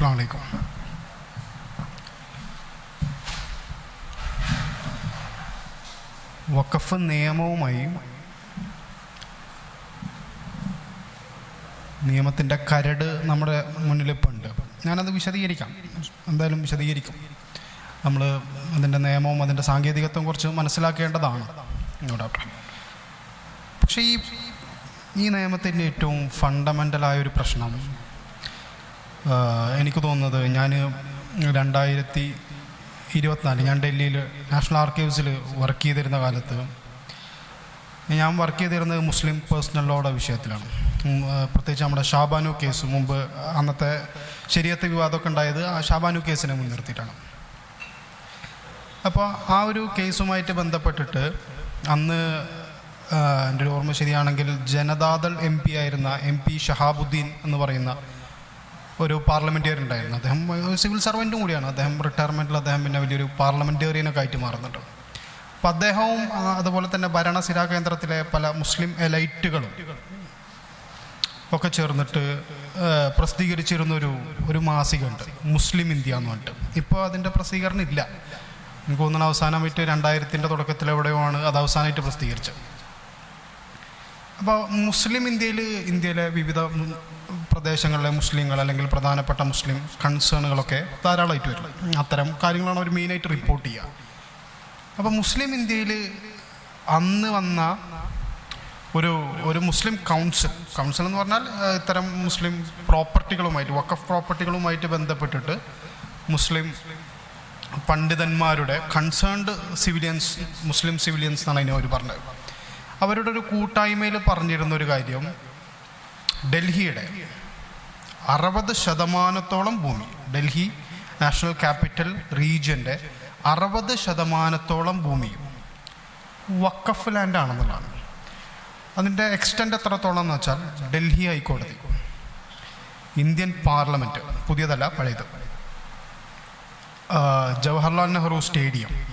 അസ്സാം വലൈക്കും വഖഫ് നിയമവുമായി നിയമത്തിന്റെ കരട് നമ്മുടെ മുന്നിലിപ്പോൾ ഉണ്ട് ഞാനത് വിശദീകരിക്കാം. എന്തായാലും വിശദീകരിക്കും. നമ്മൾ അതിന്റെ നിയമവും അതിന്റെ സാങ്കേതികത്വം കുറച്ച് മനസ്സിലാക്കേണ്ടതാണ്. ഡോക്ടർ പക്ഷേ ഈ ഈ നിയമത്തിന്റെ ഏറ്റവും ഫണ്ടമെന്റലായ ഒരു പ്രശ്നം എനിക്ക് തോന്നുന്നത് ഞാൻ രണ്ടായിരത്തി ഇരുപത്തിനാല് ഞാൻ ഡൽഹിയിൽ നാഷണൽ ആർക്കൈവ്സിൽ വർക്ക് ചെയ്തിരുന്ന കാലത്ത് ഞാൻ വർക്ക് ചെയ്തിരുന്നത് മുസ്ലിം പേഴ്സണൽ ലോയുടെ വിഷയത്തിലാണ്. പ്രത്യേകിച്ച് നമ്മുടെ ഷാബാനു കേസ് മുമ്പ് അന്നത്തെ ശരിയത്തെ വിവാദമൊക്കെ ഉണ്ടായത് ആ ഷാബാനു കേസിനെ മുൻനിർത്തിയിട്ടാണ്. അപ്പോൾ ആ ഒരു കേസുമായിട്ട് ബന്ധപ്പെട്ടിട്ട് അന്ന് എന്റെ ഒരു ഓർമ്മ ശരിയാണെങ്കിൽ ജനതാദൾ എം പി ആയിരുന്ന എം പി ഷഹാബുദ്ദീൻ എന്ന് പറയുന്ന ഒരു പാർലമെന്റേറിയൻ ഉണ്ടായിരുന്നു അദ്ദേഹം സിവിൽ സർവന്റും കൂടിയാണ്. അദ്ദേഹം റിട്ടയർമെന്റിൽ അദ്ദേഹം പിന്നെ വലിയൊരു പാർലമെന്റേറിയനൊക്കെ ആയിട്ട് മാറുന്നുണ്ട്. അപ്പം അദ്ദേഹവും അതുപോലെ തന്നെ ഭരണസിരാ കേന്ദ്രത്തിലെ പല മുസ്ലിം എലൈറ്റുകളും ഒക്കെ ചേർന്നിട്ട് പ്രസിദ്ധീകരിച്ചിരുന്നൊരു പ്രസിദ്ധീകരിച്ചിരുന്ന ഒരു മാസികയുണ്ട്. മുസ്ലിം ഇന്ത്യ എന്ന് പറഞ്ഞിട്ട്. ഇപ്പോൾ അതിന്റെ പ്രസിദ്ധീകരണം ഇല്ല. എനിക്ക് തോന്നുന്നു അവസാനമായിട്ട് രണ്ടായിരത്തിന്റെ തുടക്കത്തിൽ എവിടെയോ ആണ് അത് അവസാനമായിട്ട് പ്രസിദ്ധീകരിച്ചത്. അപ്പോൾ മുസ്ലിം ഇന്ത്യയിൽ ഇന്ത്യയിലെ വിവിധ പ്രദേശങ്ങളിലെ മുസ്ലിങ്ങൾ അല്ലെങ്കിൽ പ്രധാനപ്പെട്ട മുസ്ലിം കൺസേണുകളൊക്കെ ധാരാളമായിട്ട് വരും. അത്തരം കാര്യങ്ങളാണ് അവർ മെയിനായിട്ട് റിപ്പോർട്ട് ചെയ്യുക. അപ്പോൾ മുസ്ലിം ഇന്ത്യയിൽ അന്ന് വന്ന ഒരു ഒരു മുസ്ലിം കൗൺസിൽ കൗൺസിൽ എന്ന് പറഞ്ഞാൽ ഇത്തരം മുസ്ലിം പ്രോപ്പർട്ടികളുമായിട്ട് വക്കഫ് പ്രോപ്പർട്ടികളുമായിട്ട് ബന്ധപ്പെട്ടിട്ട് മുസ്ലിം പണ്ഡിതന്മാരുടെ കൺസേൺഡ് സിവിലിയൻസ് മുസ്ലിം സിവിലിയൻസ് എന്നാണ് അതിനെ അവർ പറഞ്ഞത്. അവരുടെ ഒരു കൂട്ടായ്മയിൽ പറഞ്ഞിരുന്ന ഒരു കാര്യം ഡൽഹിയുടെ അറുപത് ശതമാനത്തോളം ഭൂമി ഡൽഹി നാഷണൽ ക്യാപിറ്റൽ റീജിയന്റെ അറുപത് ശതമാനത്തോളം ഭൂമിയും വക്കഫ് ലാൻഡ് ആണെന്നുള്ളതാണ്. അതിന്റെ എക്സ്റ്റെൻഡ് എത്രത്തോളം എന്ന് വെച്ചാൽ ഡൽഹി ഹൈക്കോടതി ഇന്ത്യൻ പാർലമെന്റ് പുതിയതല്ല പഴയത്. ജവഹർലാൽ നെഹ്റു സ്റ്റേഡിയം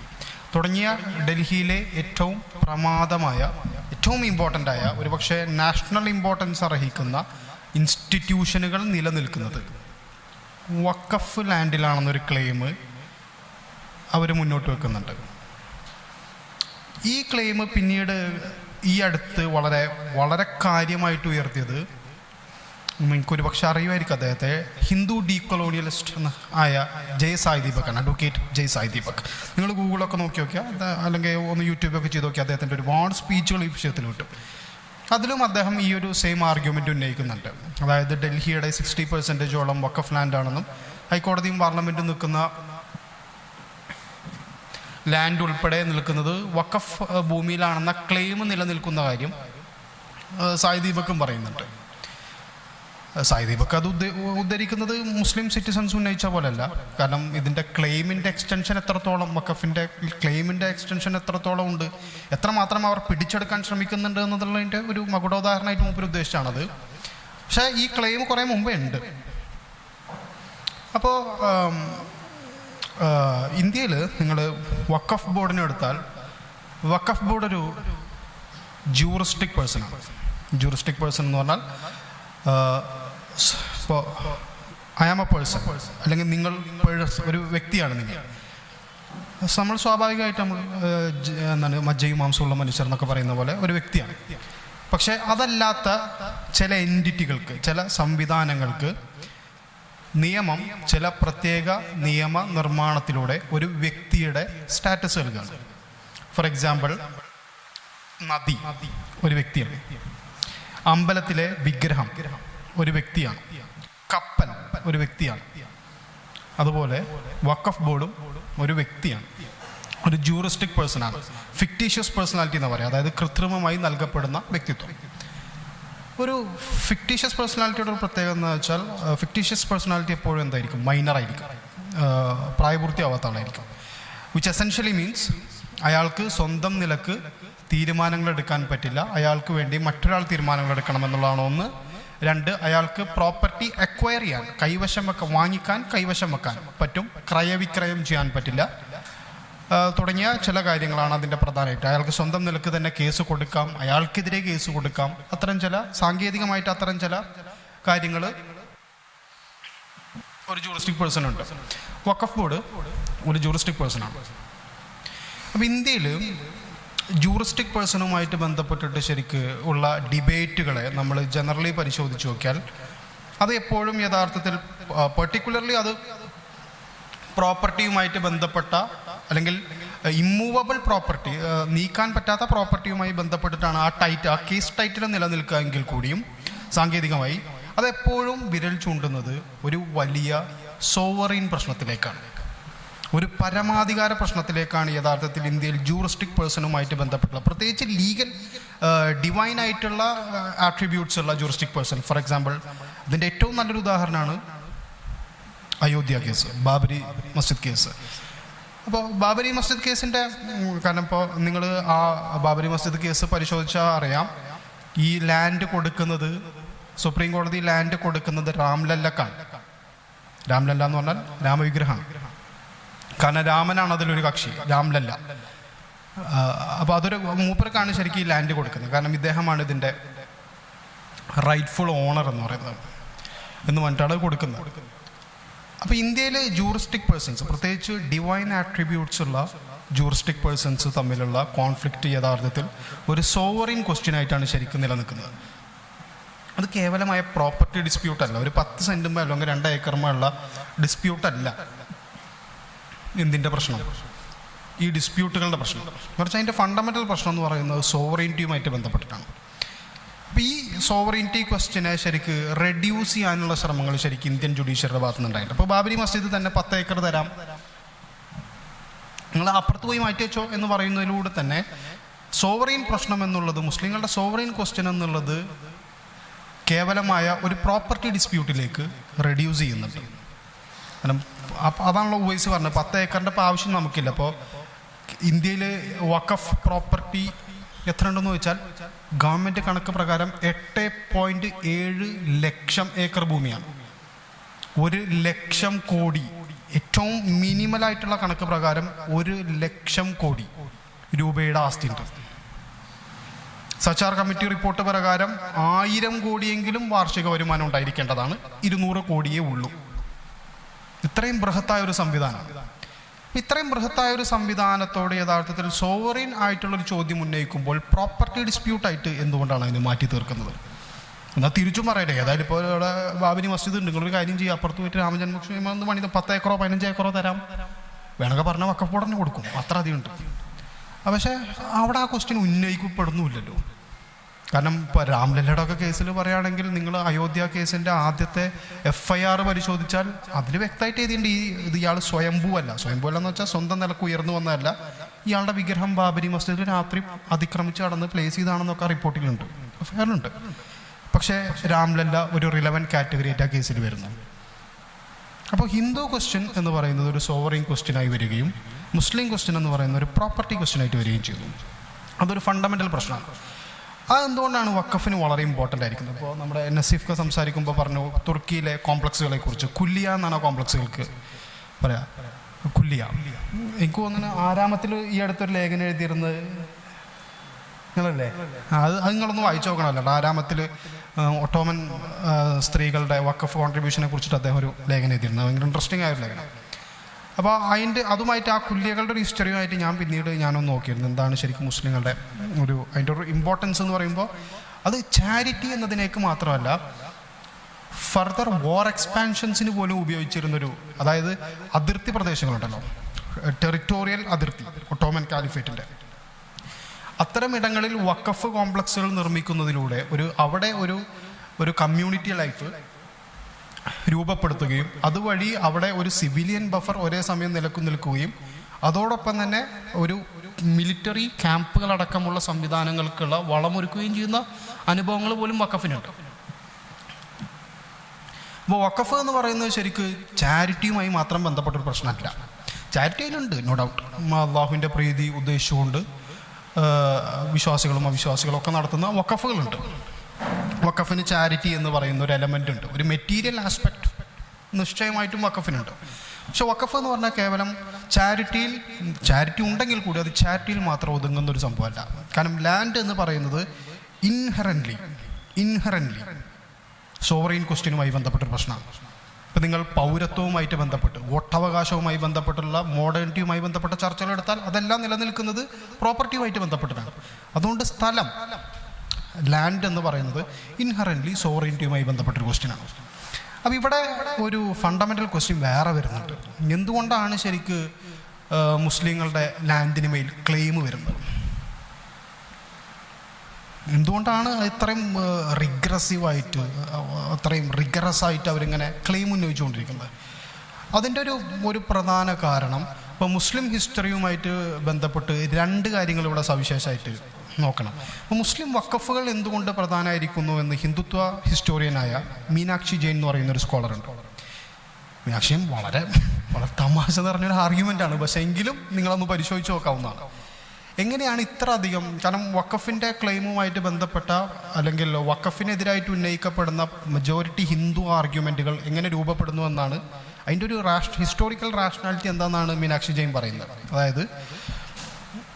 തുടങ്ങിയ ഡൽഹിയിലെ ഏറ്റവും പ്രമാദമായ ഏറ്റവും ഇമ്പോർട്ടന്റ് ആയ ഒരുപക്ഷെ നാഷണൽ ഇമ്പോർട്ടൻസ് അർഹിക്കുന്ന ഇൻസ്റ്റിറ്റ്യൂഷനുകൾ നിലനിൽക്കുന്നത്. വക്കഫ് ലാൻഡിലാണെന്നൊരു ക്ലെയിം അവർ മുന്നോട്ട് വെക്കുന്നുണ്ട്. ഈ ക്ലെയിം പിന്നീട് ഈ അടുത്ത് വളരെ വളരെ കാര്യമായിട്ട് ഉയർത്തിയത് നിങ്ങൾക്കൊരു ഒരുപക്ഷെ അറിയുമായിരിക്കും അദ്ദേഹത്തെ. ഹിന്ദു ഡീകൊളോണിയലിസ്റ്റ് ആയ ജയ് സായി ദീപക്കാണ് അഡ്വക്കേറ്റ് ജയ് സായി ദീപക്. നിങ്ങൾ ഗൂഗിളൊക്കെ നോക്കി നോക്കിയാൽ അല്ലെങ്കിൽ ഒന്ന് യൂട്യൂബൊക്കെ ചെയ്ത് നോക്കിയാൽ അദ്ദേഹത്തിന്റെ ഒരുപാട് സ്പീച്ചുകൾ ഈ വിഷയത്തിൽ കിട്ടും. അതിലും അദ്ദേഹം ഈ ഒരു സെയിം ആർഗ്യുമെന്റ് ഉന്നയിക്കുന്നുണ്ട്. അതായത് ഡൽഹിയുടെ സിക്സ്റ്റി പെർസെന്റേജോളം വക്കഫ് ലാൻഡ് ആണെന്നും ഹൈക്കോടതിയും പാർലമെന്റും നിൽക്കുന്ന ലാൻഡ് ഉൾപ്പെടെ നിൽക്കുന്നത് വക്കഫ് ഭൂമിയിലാണെന്ന ക്ലെയിം നിലനിൽക്കുന്ന കാര്യം സായി ദീപക്കും പറയുന്നുണ്ട്. ഏഹ്, സായി ദീപക് അത് ഉദ്ധരിക്കുന്നത് മുസ്ലിം സിറ്റിസൺസ് ഉന്നയിച്ച പോലെയല്ല കാരണം ഇതിന്റെ ക്ലെയിമിന്റെ എക്സ്റ്റൻഷൻ എത്രത്തോളം വക്കഫിന്റെ ക്ലെയിമിന്റെ എക്സ്റ്റൻഷൻ എത്രത്തോളം ഉണ്ട് എത്രമാത്രം അവർ പിടിച്ചെടുക്കാൻ ശ്രമിക്കുന്നുണ്ട് എന്നുള്ളതിന്റെ ഒരു മകുടോദാഹരണമായിട്ട് മുമ്പിൽ ഉദ്ദേശിച്ചാണത്. പക്ഷേ ഈ ക്ലെയിം കുറേ മുമ്പേ ഉണ്ട്. അപ്പോൾ ഇന്ത്യയിൽ നിങ്ങൾ വക്കഫ് ബോർഡിനെ എടുത്താൽ വക്കഫ് ബോർഡ് ഒരു ജൂറിസ്റ്റിക് പേഴ്സണാണ് ജൂറിസ്റ്റിക് പേഴ്സൺ എന്ന് പറഞ്ഞാൽ ഇപ്പോൾ ഐ ആം എ പേഴ്സൺ അല്ലെങ്കിൽ നിങ്ങൾ ഒരു വ്യക്തിയാണ് നിങ്ങൾ. നമ്മൾ സ്വാഭാവികമായിട്ട് നമ്മൾ എന്താണ് മജ്ജയും മാംസമുള്ള മനുഷ്യർ എന്നൊക്കെ പറയുന്ന പോലെ ഒരു വ്യക്തിയാണ്. പക്ഷേ അതല്ലാത്ത ചില എന്റിറ്റികൾക്ക് ചില സംവിധാനങ്ങൾക്ക് നിയമം ചില പ്രത്യേക നിയമ നിർമ്മാണത്തിലൂടെ ഒരു വ്യക്തിയുടെ സ്റ്റാറ്റസ് നൽകുകയാണ് ഫോർ എക്സാമ്പിൾ നദി ഒരു വ്യക്തിയാണ്. അമ്പലത്തിലെ വിഗ്രഹം. ഒരു വ്യക്തിയാണ്. കപ്പൻ ഒരു വ്യക്തിയാണ്. അതുപോലെ വക്കഫ് ബോർഡും ഒരു വ്യക്തിയാണ്. ഒരു ജൂറിസ്റ്റിക് പേഴ്സണാണ് ഫിക്റ്റീഷ്യസ് പേഴ്സണാലിറ്റി എന്ന് പറയാം. അതായത് കൃത്രിമമായി നൽകപ്പെടുന്ന വ്യക്തിത്വം. ഒരു ഫിക്റ്റീഷ്യസ് പേഴ്സണാലിറ്റിയുടെ ഒരു പ്രത്യേകത എന്ന് വെച്ചാൽ ഫിക്റ്റീഷ്യസ് പേഴ്സണാലിറ്റി എപ്പോഴും എന്തായിരിക്കും? മൈനറായിരിക്കും പ്രായപൂർത്തിയാവാത്ത ആളായിരിക്കും. വിച്ച് എസെൻഷ്യലി മീൻസ് അയാൾക്ക് സ്വന്തം നിലയ്ക്ക് തീരുമാനങ്ങൾ എടുക്കാൻ പറ്റില്ല. അയാൾക്ക് വേണ്ടി മറ്റൊരാൾ തീരുമാനങ്ങൾ എടുക്കണം എന്നുള്ളതാണ് ഒന്ന് രണ്ട് അയാൾക്ക് പ്രോപ്പർട്ടി അക്വയർ ചെയ്യാൻ കൈവശം വെക്കാൻ വാങ്ങിക്കാൻ കൈവശം വെക്കാൻ പറ്റും. ക്രയവിക്രയം ചെയ്യാൻ പറ്റില്ല. തുടങ്ങിയ ചില കാര്യങ്ങളാണ് അതിന്റെ പ്രധാനമായിട്ട്. അയാൾക്ക് സ്വന്തം നിലയ്ക്ക് തന്നെ കേസ് കൊടുക്കാം അയാൾക്കെതിരെ കേസ് കൊടുക്കാം. അത്തരം ചില സാങ്കേതികമായിട്ട് അത്തരം ചില കാര്യങ്ങൾ ഒരു ജൂറിസ്റ്റിക് പേഴ്സൺ ഉണ്ട്. വക്കഫ് ബോർഡ് ഒരു ജൂറിസ്റ്റിക് പേഴ്സൺ ആണ്. അപ്പോൾ ഇന്ത്യയിൽ ജൂറിസ്റ്റിക് പേഴ്സണുമായിട്ട് ബന്ധപ്പെട്ടിട്ട് ശരിക്ക് ഉള്ള ഡിബേറ്റുകളെ നമ്മൾ ജനറലി പരിശോധിച്ച് നോക്കിയാൽ അത് എപ്പോഴും യഥാർത്ഥത്തിൽ പെർട്ടിക്കുലർലി അത് പ്രോപ്പർട്ടിയുമായിട്ട് ബന്ധപ്പെട്ട അല്ലെങ്കിൽ ഇമ്മൂവബിൾ പ്രോപ്പർട്ടി നീക്കാൻ പറ്റാത്ത പ്രോപ്പർട്ടിയുമായി ബന്ധപ്പെട്ടിട്ടാണ് ആ ടൈറ്റ് ആ കേസ് ടൈറ്റിൽ നിലനിൽക്കുക എങ്കിൽ കൂടിയും സാങ്കേതികമായി അതെപ്പോഴും വിരൽ ചൂണ്ടുന്നത് ഒരു വലിയ സോവറിൻ പ്രശ്നത്തിലേക്കാണ്. ഒരു പരമാധികാര പ്രശ്നത്തിലേക്കാണ് യഥാർത്ഥത്തിൽ ഇന്ത്യയിൽ ജൂറിസ്റ്റിക് പേഴ്സണുമായിട്ട് ബന്ധപ്പെട്ടുള്ള പ്രത്യേകിച്ച് ലീഗൽ ഡിവൈൻ ആയിട്ടുള്ള ആട്രിബ്യൂട്ട്സ് ഉള്ള ജൂറിസ്റ്റിക് പേഴ്സൺ ഫോർ എക്സാമ്പിൾ ഇതിന്റെ ഏറ്റവും നല്ലൊരു ഉദാഹരണമാണ് അയോധ്യ കേസ് ബാബരി മസ്ജിദ് കേസ്. അപ്പോൾ ബാബരി മസ്ജിദ് കേസിന്റെ കാരണം ഇപ്പോൾ നിങ്ങൾ ആ ബാബരി മസ്ജിദ് കേസ് പരിശോധിച്ചാൽ അറിയാം. ഈ ലാൻഡ് കൊടുക്കുന്നത് സുപ്രീം കോടതി ലാൻഡ് കൊടുക്കുന്നത് രാംലല്ലക്കാണ്. രാംലല്ല എന്ന് പറഞ്ഞാൽ രാമവിഗ്രഹമാണ്. കാരണം രാമനാണ് അതിലൊരു കക്ഷി രാമനല്ല അപ്പോൾ അതൊരു മൂപ്പർക്കാണ് ശരിക്കും ഈ ലാൻഡ് കൊടുക്കുന്നത്. കാരണം ഇദ്ദേഹമാണ് ഇതിന്റെ റൈറ്റ്ഫുൾ ഓണർ എന്ന് പറയുന്നത്. എന്ന് പറഞ്ഞിട്ടാണ് കൊടുക്കുന്നത്. അപ്പോൾ ഇന്ത്യയിലെ ജൂറിസ്റ്റിക് പേഴ്സൺസ് പ്രത്യേകിച്ച് ഡിവൈൻ ആട്രിബ്യൂട്ട്സ് ഉള്ള ജൂറിസ്റ്റിക് പേഴ്സൺസ് തമ്മിലുള്ള കോൺഫ്ലിക്റ്റ് യഥാർത്ഥത്തിൽ ഒരു സോവറിൻ ക്വസ്റ്റ്യൻ ആയിട്ടാണ് ശരിക്കും നിലനിൽക്കുന്നത്. അത് കേവലമായ പ്രോപ്പർട്ടി ഡിസ്പ്യൂട്ടല്ല ഒരു പത്ത് സെന്റുമോ അല്ലെങ്കിൽ രണ്ട് ഏക്കറുമോ ഉള്ള ഡിസ്പ്യൂട്ട് അല്ല. എന്തിന്റെ പ്രശ്നം. ഈ ഡിസ്പ്യൂട്ടുകളുടെ പ്രശ്നം. മറിച്ച് അതിന്റെ ഫണ്ടമെന്റൽ പ്രശ്നം എന്ന് പറയുന്നത് സോവറിന്റിയുമായിട്ട് ബന്ധപ്പെട്ടിട്ടാണ്. അപ്പോൾ ഈ സോവറിന്റി ക്വസ്റ്റിനെ ശരിക്ക് റെഡ്യൂസ് ചെയ്യാനുള്ള ശ്രമങ്ങൾ ശരിക്കും ഇന്ത്യൻ ജുഡീഷ്യറിയുടെ ഭാഗത്തു നിന്നുണ്ടായിട്ടുണ്ട് അപ്പോൾ ബാബരി മസ്ജിദ് തന്നെ പത്ത് ഏക്കർ തരാം. നിങ്ങൾ അപ്പുറത്ത് പോയി മാറ്റി വെച്ചോ എന്ന് പറയുന്നതിലൂടെ തന്നെ സോവറിൻ പ്രശ്നം എന്നുള്ളത് മുസ്ലിങ്ങളുടെ സോവറിൻ ക്വസ്റ്റ്യൻ എന്നുള്ളത് കേവലമായ ഒരു പ്രോപ്പർട്ടി ഡിസ്പ്യൂട്ടിലേക്ക് റെഡ്യൂസ് ചെയ്യുന്നുണ്ട്. കാരണം അപ്പ- അതാണല്ലോ ഉവൈസ് പറഞ്ഞത്. പത്ത് ഏക്കറിന്റെ ഇപ്പോൾ ആവശ്യം നമുക്കില്ല. അപ്പോൾ ഇന്ത്യയിൽ വഖഫ് പ്രോപ്പർട്ടി എത്ര ഉണ്ടെന്ന് വെച്ചാൽ ഗവൺമെന്റ് കണക്ക് പ്രകാരം എട്ട് പോയിന്റ് ഏഴ് ലക്ഷം ഏക്കർ ഭൂമിയാണ്. ഒരു ലക്ഷം കോടി. ഏറ്റവും മിനിമലായിട്ടുള്ള കണക്ക് പ്രകാരം ഒരു ലക്ഷം കോടി രൂപയുടെ ആസ്തി ഉണ്ട് സച്ചാർ കമ്മിറ്റി റിപ്പോർട്ട് പ്രകാരം ആയിരം കോടിയെങ്കിലും വാർഷിക വരുമാനം ഉണ്ടായിരിക്കേണ്ടതാണ്. ഇരുന്നൂറ് കോടിയേ ഉള്ളൂ. ഇത്രയും ബൃഹത്തായ ഒരു സംവിധാനം. ഇത്രയും ബൃഹത്തായ ഒരു സംവിധാനത്തോട് യഥാർത്ഥത്തിൽ സോവറിൻ ആയിട്ടുള്ള ഒരു ചോദ്യം ഉന്നയിക്കുമ്പോൾ പ്രോപ്പർട്ടി ഡിസ്പ്യൂട്ടായിട്ട് എന്തുകൊണ്ടാണ് അതിനെ മാറ്റി തീർക്കുന്നത്? എന്നാൽ തിരിച്ചും പറയട്ടെ. ഏതായാലും ഇപ്പോൾ ഇവിടെ ബാബരി മസ്ജിദ് ഉണ്ട്. നിങ്ങളൊരു കാര്യം ചെയ്യുക അപ്പുറത്ത് പോയിട്ട് രാമജന്മഭൂമി ഒന്ന് പണി പത്ത് ഏക്കറോ പതിനഞ്ച് ഏക്കറോ തരാം വേണമെങ്കിൽ പറഞ്ഞാൽ ബോർഡ് കൊടുക്കും. അത്ര അധികം ഉണ്ട്. പക്ഷേ അവിടെ ആ ക്വസ്റ്റ്യൻ ഉന്നയിക്കപ്പെടുന്നുമില്ലല്ലോ. കാരണം ഇപ്പോൾ രാംലല്ലയുടെ ഒക്കെ കേസിൽ പറയുകയാണെങ്കിൽ നിങ്ങൾ അയോധ്യ കേസിന്റെ ആദ്യത്തെ എഫ് ഐ ആർ പരിശോധിച്ചാൽ അതിൽ വ്യക്തമായിട്ട് എഴുതിയിട്ടുണ്ട് ഈ ഇത് ഇയാൾ സ്വയംഭൂവല്ല അല്ല. സ്വയംഭൂ അല്ലെന്ന് വെച്ചാൽ സ്വന്തം നിലയ്ക്ക് ഉയർന്നു വന്നതല്ല. ഇയാളുടെ വിഗ്രഹം ബാബരി മസ്ജിദിൽ രാത്രി അതിക്രമിച്ച് കടന്ന് പ്ലേസ് ചെയ്താണെന്നൊക്കെ റിപ്പോർട്ടിലുണ്ട്. എഫ് ഐ ആറിലുണ്ട് പക്ഷേ രാംലല്ല ഒരു റിലവൻ കാറ്റഗറി ആയിട്ട് ആ കേസിൽ വരുന്നു അപ്പോൾ ഹിന്ദു ക്വസ്റ്റ്യൻ എന്ന് പറയുന്നത് ഒരു സോവറിങ് ക്വസ്റ്റ്യനായി വരികയും മുസ്ലിം ക്വസ്റ്റ്യൻ എന്ന് പറയുന്നത് ഒരു പ്രോപ്പർട്ടി ക്വസ്റ്റ്യൻ ആയിട്ട് വരികയും ചെയ്തു അതൊരു ഫണ്ടമെന്റൽ പ്രശ്നമാണ്. അതെന്തുകൊണ്ടാണ് വക്കഫിന് വളരെ ഇമ്പോർട്ടന്റ് ആയിരിക്കുന്നത്? ഇപ്പോൾ നമ്മുടെ നസീഫ്ക സംസാരിക്കുമ്പോൾ പറഞ്ഞു തുർക്കിയിലെ കോംപ്ലക്സുകളെ കുറിച്ച്. കുല്ലിയ എന്നാണ് കോംപ്ലക്സുകൾക്ക് പറയാ. കുല്ലിയ. എനിക്ക് തോന്നുന്നു ആരാമത്തിൽ ഈ അടുത്തൊരു ലേഖനം എഴുതിയിരുന്നത്? നിങ്ങളല്ലേ? അത് അത് നിങ്ങളൊന്ന് വായിച്ചു നോക്കണമല്ലോ ആരാമത്തിൽ ഒട്ടോമൻ സ്ത്രീകളുടെ വക്കഫ് കോൺട്രിബ്യൂഷനെ കുറിച്ചിട്ട് അദ്ദേഹം ഒരു ലേഖനം എഴുതിയിരുന്നു. ഭയങ്കര ഇൻട്രസ്റ്റിംഗ് ആയ ഒരു ലേഖനം. അപ്പോൾ അതിന്റെ അതുമായിട്ട് ആ കുല്യകളുടെ ഒരു ഹിസ്റ്ററിയുമായിട്ട് ഞാൻ പിന്നീട് ഞാനൊന്ന് നോക്കിയിരുന്നു. എന്താണ് ശരിക്കും മുസ്ലിങ്ങളുടെ ഒരു അതിന്റെ ഒരു ഇമ്പോർട്ടൻസ് എന്ന് പറയുമ്പോൾ അത് ചാരിറ്റി എന്നതിനേക്ക് മാത്രമല്ല ഫർദർ വാർ എക്സ്പാൻഷൻസിന് പോലും ഉപയോഗിച്ചിരുന്നൊരു അതായത് അതിർത്തി പ്രദേശങ്ങളുണ്ടല്ലോ. ടെറിറ്റോറിയൽ അതിർത്തി ഒട്ടോമൻ കാലിഫേറ്റിന്റെ അത്തരം ഇടങ്ങളിൽ വക്കഫ് കോംപ്ലക്സുകൾ നിർമ്മിക്കുന്നതിലൂടെ ഒരു അവിടെ ഒരു ഒരു കമ്മ്യൂണിറ്റി ലൈഫ് രൂപപ്പെടുത്തുകയും അതുവഴി അവിടെ ഒരു സിവിലിയൻ ബഫർ ഒരേ സമയം നിലക്കു നിൽക്കുകയും അതോടൊപ്പം തന്നെ ഒരു മിലിറ്ററി ക്യാമ്പുകളടക്കമുള്ള സംവിധാനങ്ങൾക്കുള്ള വളമൊരുക്കുകയും ചെയ്യുന്ന അനുഭവങ്ങൾ പോലും വക്കഫിനുണ്ട് അപ്പോൾ വക്കഫ് എന്ന് പറയുന്നത് ശരിക്ക് ചാരിറ്റിയുമായി മാത്രം ബന്ധപ്പെട്ട ഒരു പ്രശ്നമല്ല. ചാരിറ്റി അതിലുണ്ട് നോ ഡൗട്ട് അള്ളാഹുവിന്റെ പ്രീതി ഉദ്ദേശിച്ചുകൊണ്ട് വിശ്വാസികളും അവിശ്വാസികളും ഒക്കെ നടത്തുന്ന വക്കഫുകളുണ്ട് വക്കഫിന് ചാരിറ്റി എന്ന് പറയുന്ന ഒരു എലമെന്റ് ഉണ്ട്. ഒരു മെറ്റീരിയൽ ആസ്പെക്ട് നിശ്ചയമായിട്ടും വക്കഫിനുണ്ട് പക്ഷെ വക്കഫ് എന്ന് പറഞ്ഞാൽ കേവലം ചാരിറ്റിയിൽ ചാരിറ്റി ഉണ്ടെങ്കിൽ കൂടി അത് ചാരിറ്റിയിൽ മാത്രം ഒതുങ്ങുന്ന ഒരു സംഭവമല്ല. കാരണം ലാൻഡ് എന്ന് പറയുന്നത് ഇൻഹറന്റ്ലി ഇൻഹറന്റ്ലി സോവറീൻ ക്വസ്റ്റ്യനുമായി ബന്ധപ്പെട്ടൊരു പ്രശ്നമാണ്. ഇപ്പം നിങ്ങൾ പൗരത്വവുമായിട്ട് ബന്ധപ്പെട്ട് വോട്ടവകാശവുമായി ബന്ധപ്പെട്ടുള്ള മോഡേണിറ്റിയുമായി ബന്ധപ്പെട്ട ചർച്ചകൾ എടുത്താൽ അതെല്ലാം നിലനിൽക്കുന്നത് പ്രോപ്പർട്ടിയുമായിട്ട് ബന്ധപ്പെട്ടതാണ്. അതുകൊണ്ട് സ്ഥലം ലാൻഡ് എന്ന് പറയുന്നത് ഇൻഹറന്റ്ലി സോറിയന്റിയുമായി ബന്ധപ്പെട്ടൊരു ക്വസ്റ്റ്യനാണ് അപ്പോൾ ഇവിടെ ഒരു ഫണ്ടമെന്റൽ ക്വസ്റ്റ്യൻ വേറെ വരുന്നുണ്ട്. എന്തുകൊണ്ടാണ് ശരിക്ക് മുസ്ലിങ്ങളുടെ ലാൻഡിന് മേൽ ക്ലെയിം വരുന്നത്? എന്തുകൊണ്ടാണ് ഇത്രയും റിഗ്രസീവായിട്ട് അത്രയും റിഗ്രസ് ആയിട്ട് അവരിങ്ങനെ ക്ലെയിം ഉന്നയിച്ചുകൊണ്ടിരിക്കുന്നത്? അതിന്റെ ഒരു ഒരു പ്രധാന കാരണം ഇപ്പോൾ മുസ്ലിം ഹിസ്റ്ററിയുമായിട്ട് ബന്ധപ്പെട്ട് രണ്ട് കാര്യങ്ങൾ ഇവിടെ സവിശേഷമായിട്ട് നോക്കണം. അപ്പോൾ മുസ്ലിം വക്കഫുകൾ എന്തുകൊണ്ട് പ്രധാനമായിരിക്കുന്നു എന്ന് ഹിന്ദുത്വ ഹിസ്റ്റോറിയനായ മീനാക്ഷി ജെയിൻ എന്ന് പറയുന്ന ഒരു സ്കോളറുണ്ട്. മീനാക്ഷിയും വളരെ വളരെ തമാശ നിറഞ്ഞൊരു ആർഗ്യുമെന്റ് ആണ്. പക്ഷേ എങ്കിലും നിങ്ങളൊന്ന് പരിശോധിച്ച് നോക്കാവുന്നതാണ്. എങ്ങനെയാണ് ഇത്ര അധികം കാരണം വക്കഫിന്റെ ക്ലെയിമുമായിട്ട് ബന്ധപ്പെട്ട അല്ലെങ്കിൽ വക്കഫിനെതിരായിട്ട് ഉന്നയിക്കപ്പെടുന്ന മെജോറിറ്റി ഹിന്ദു ആർഗ്യുമെന്റുകൾ എങ്ങനെ രൂപപ്പെടുന്നു എന്നാണ് അതിന്റെ ഒരു റാഷ് ഹിസ്റ്റോറിക്കൽ റാഷണാലിറ്റി എന്താണെന്നാണ് മീനാക്ഷി ജെയിൻ പറയുന്നത്. അതായത്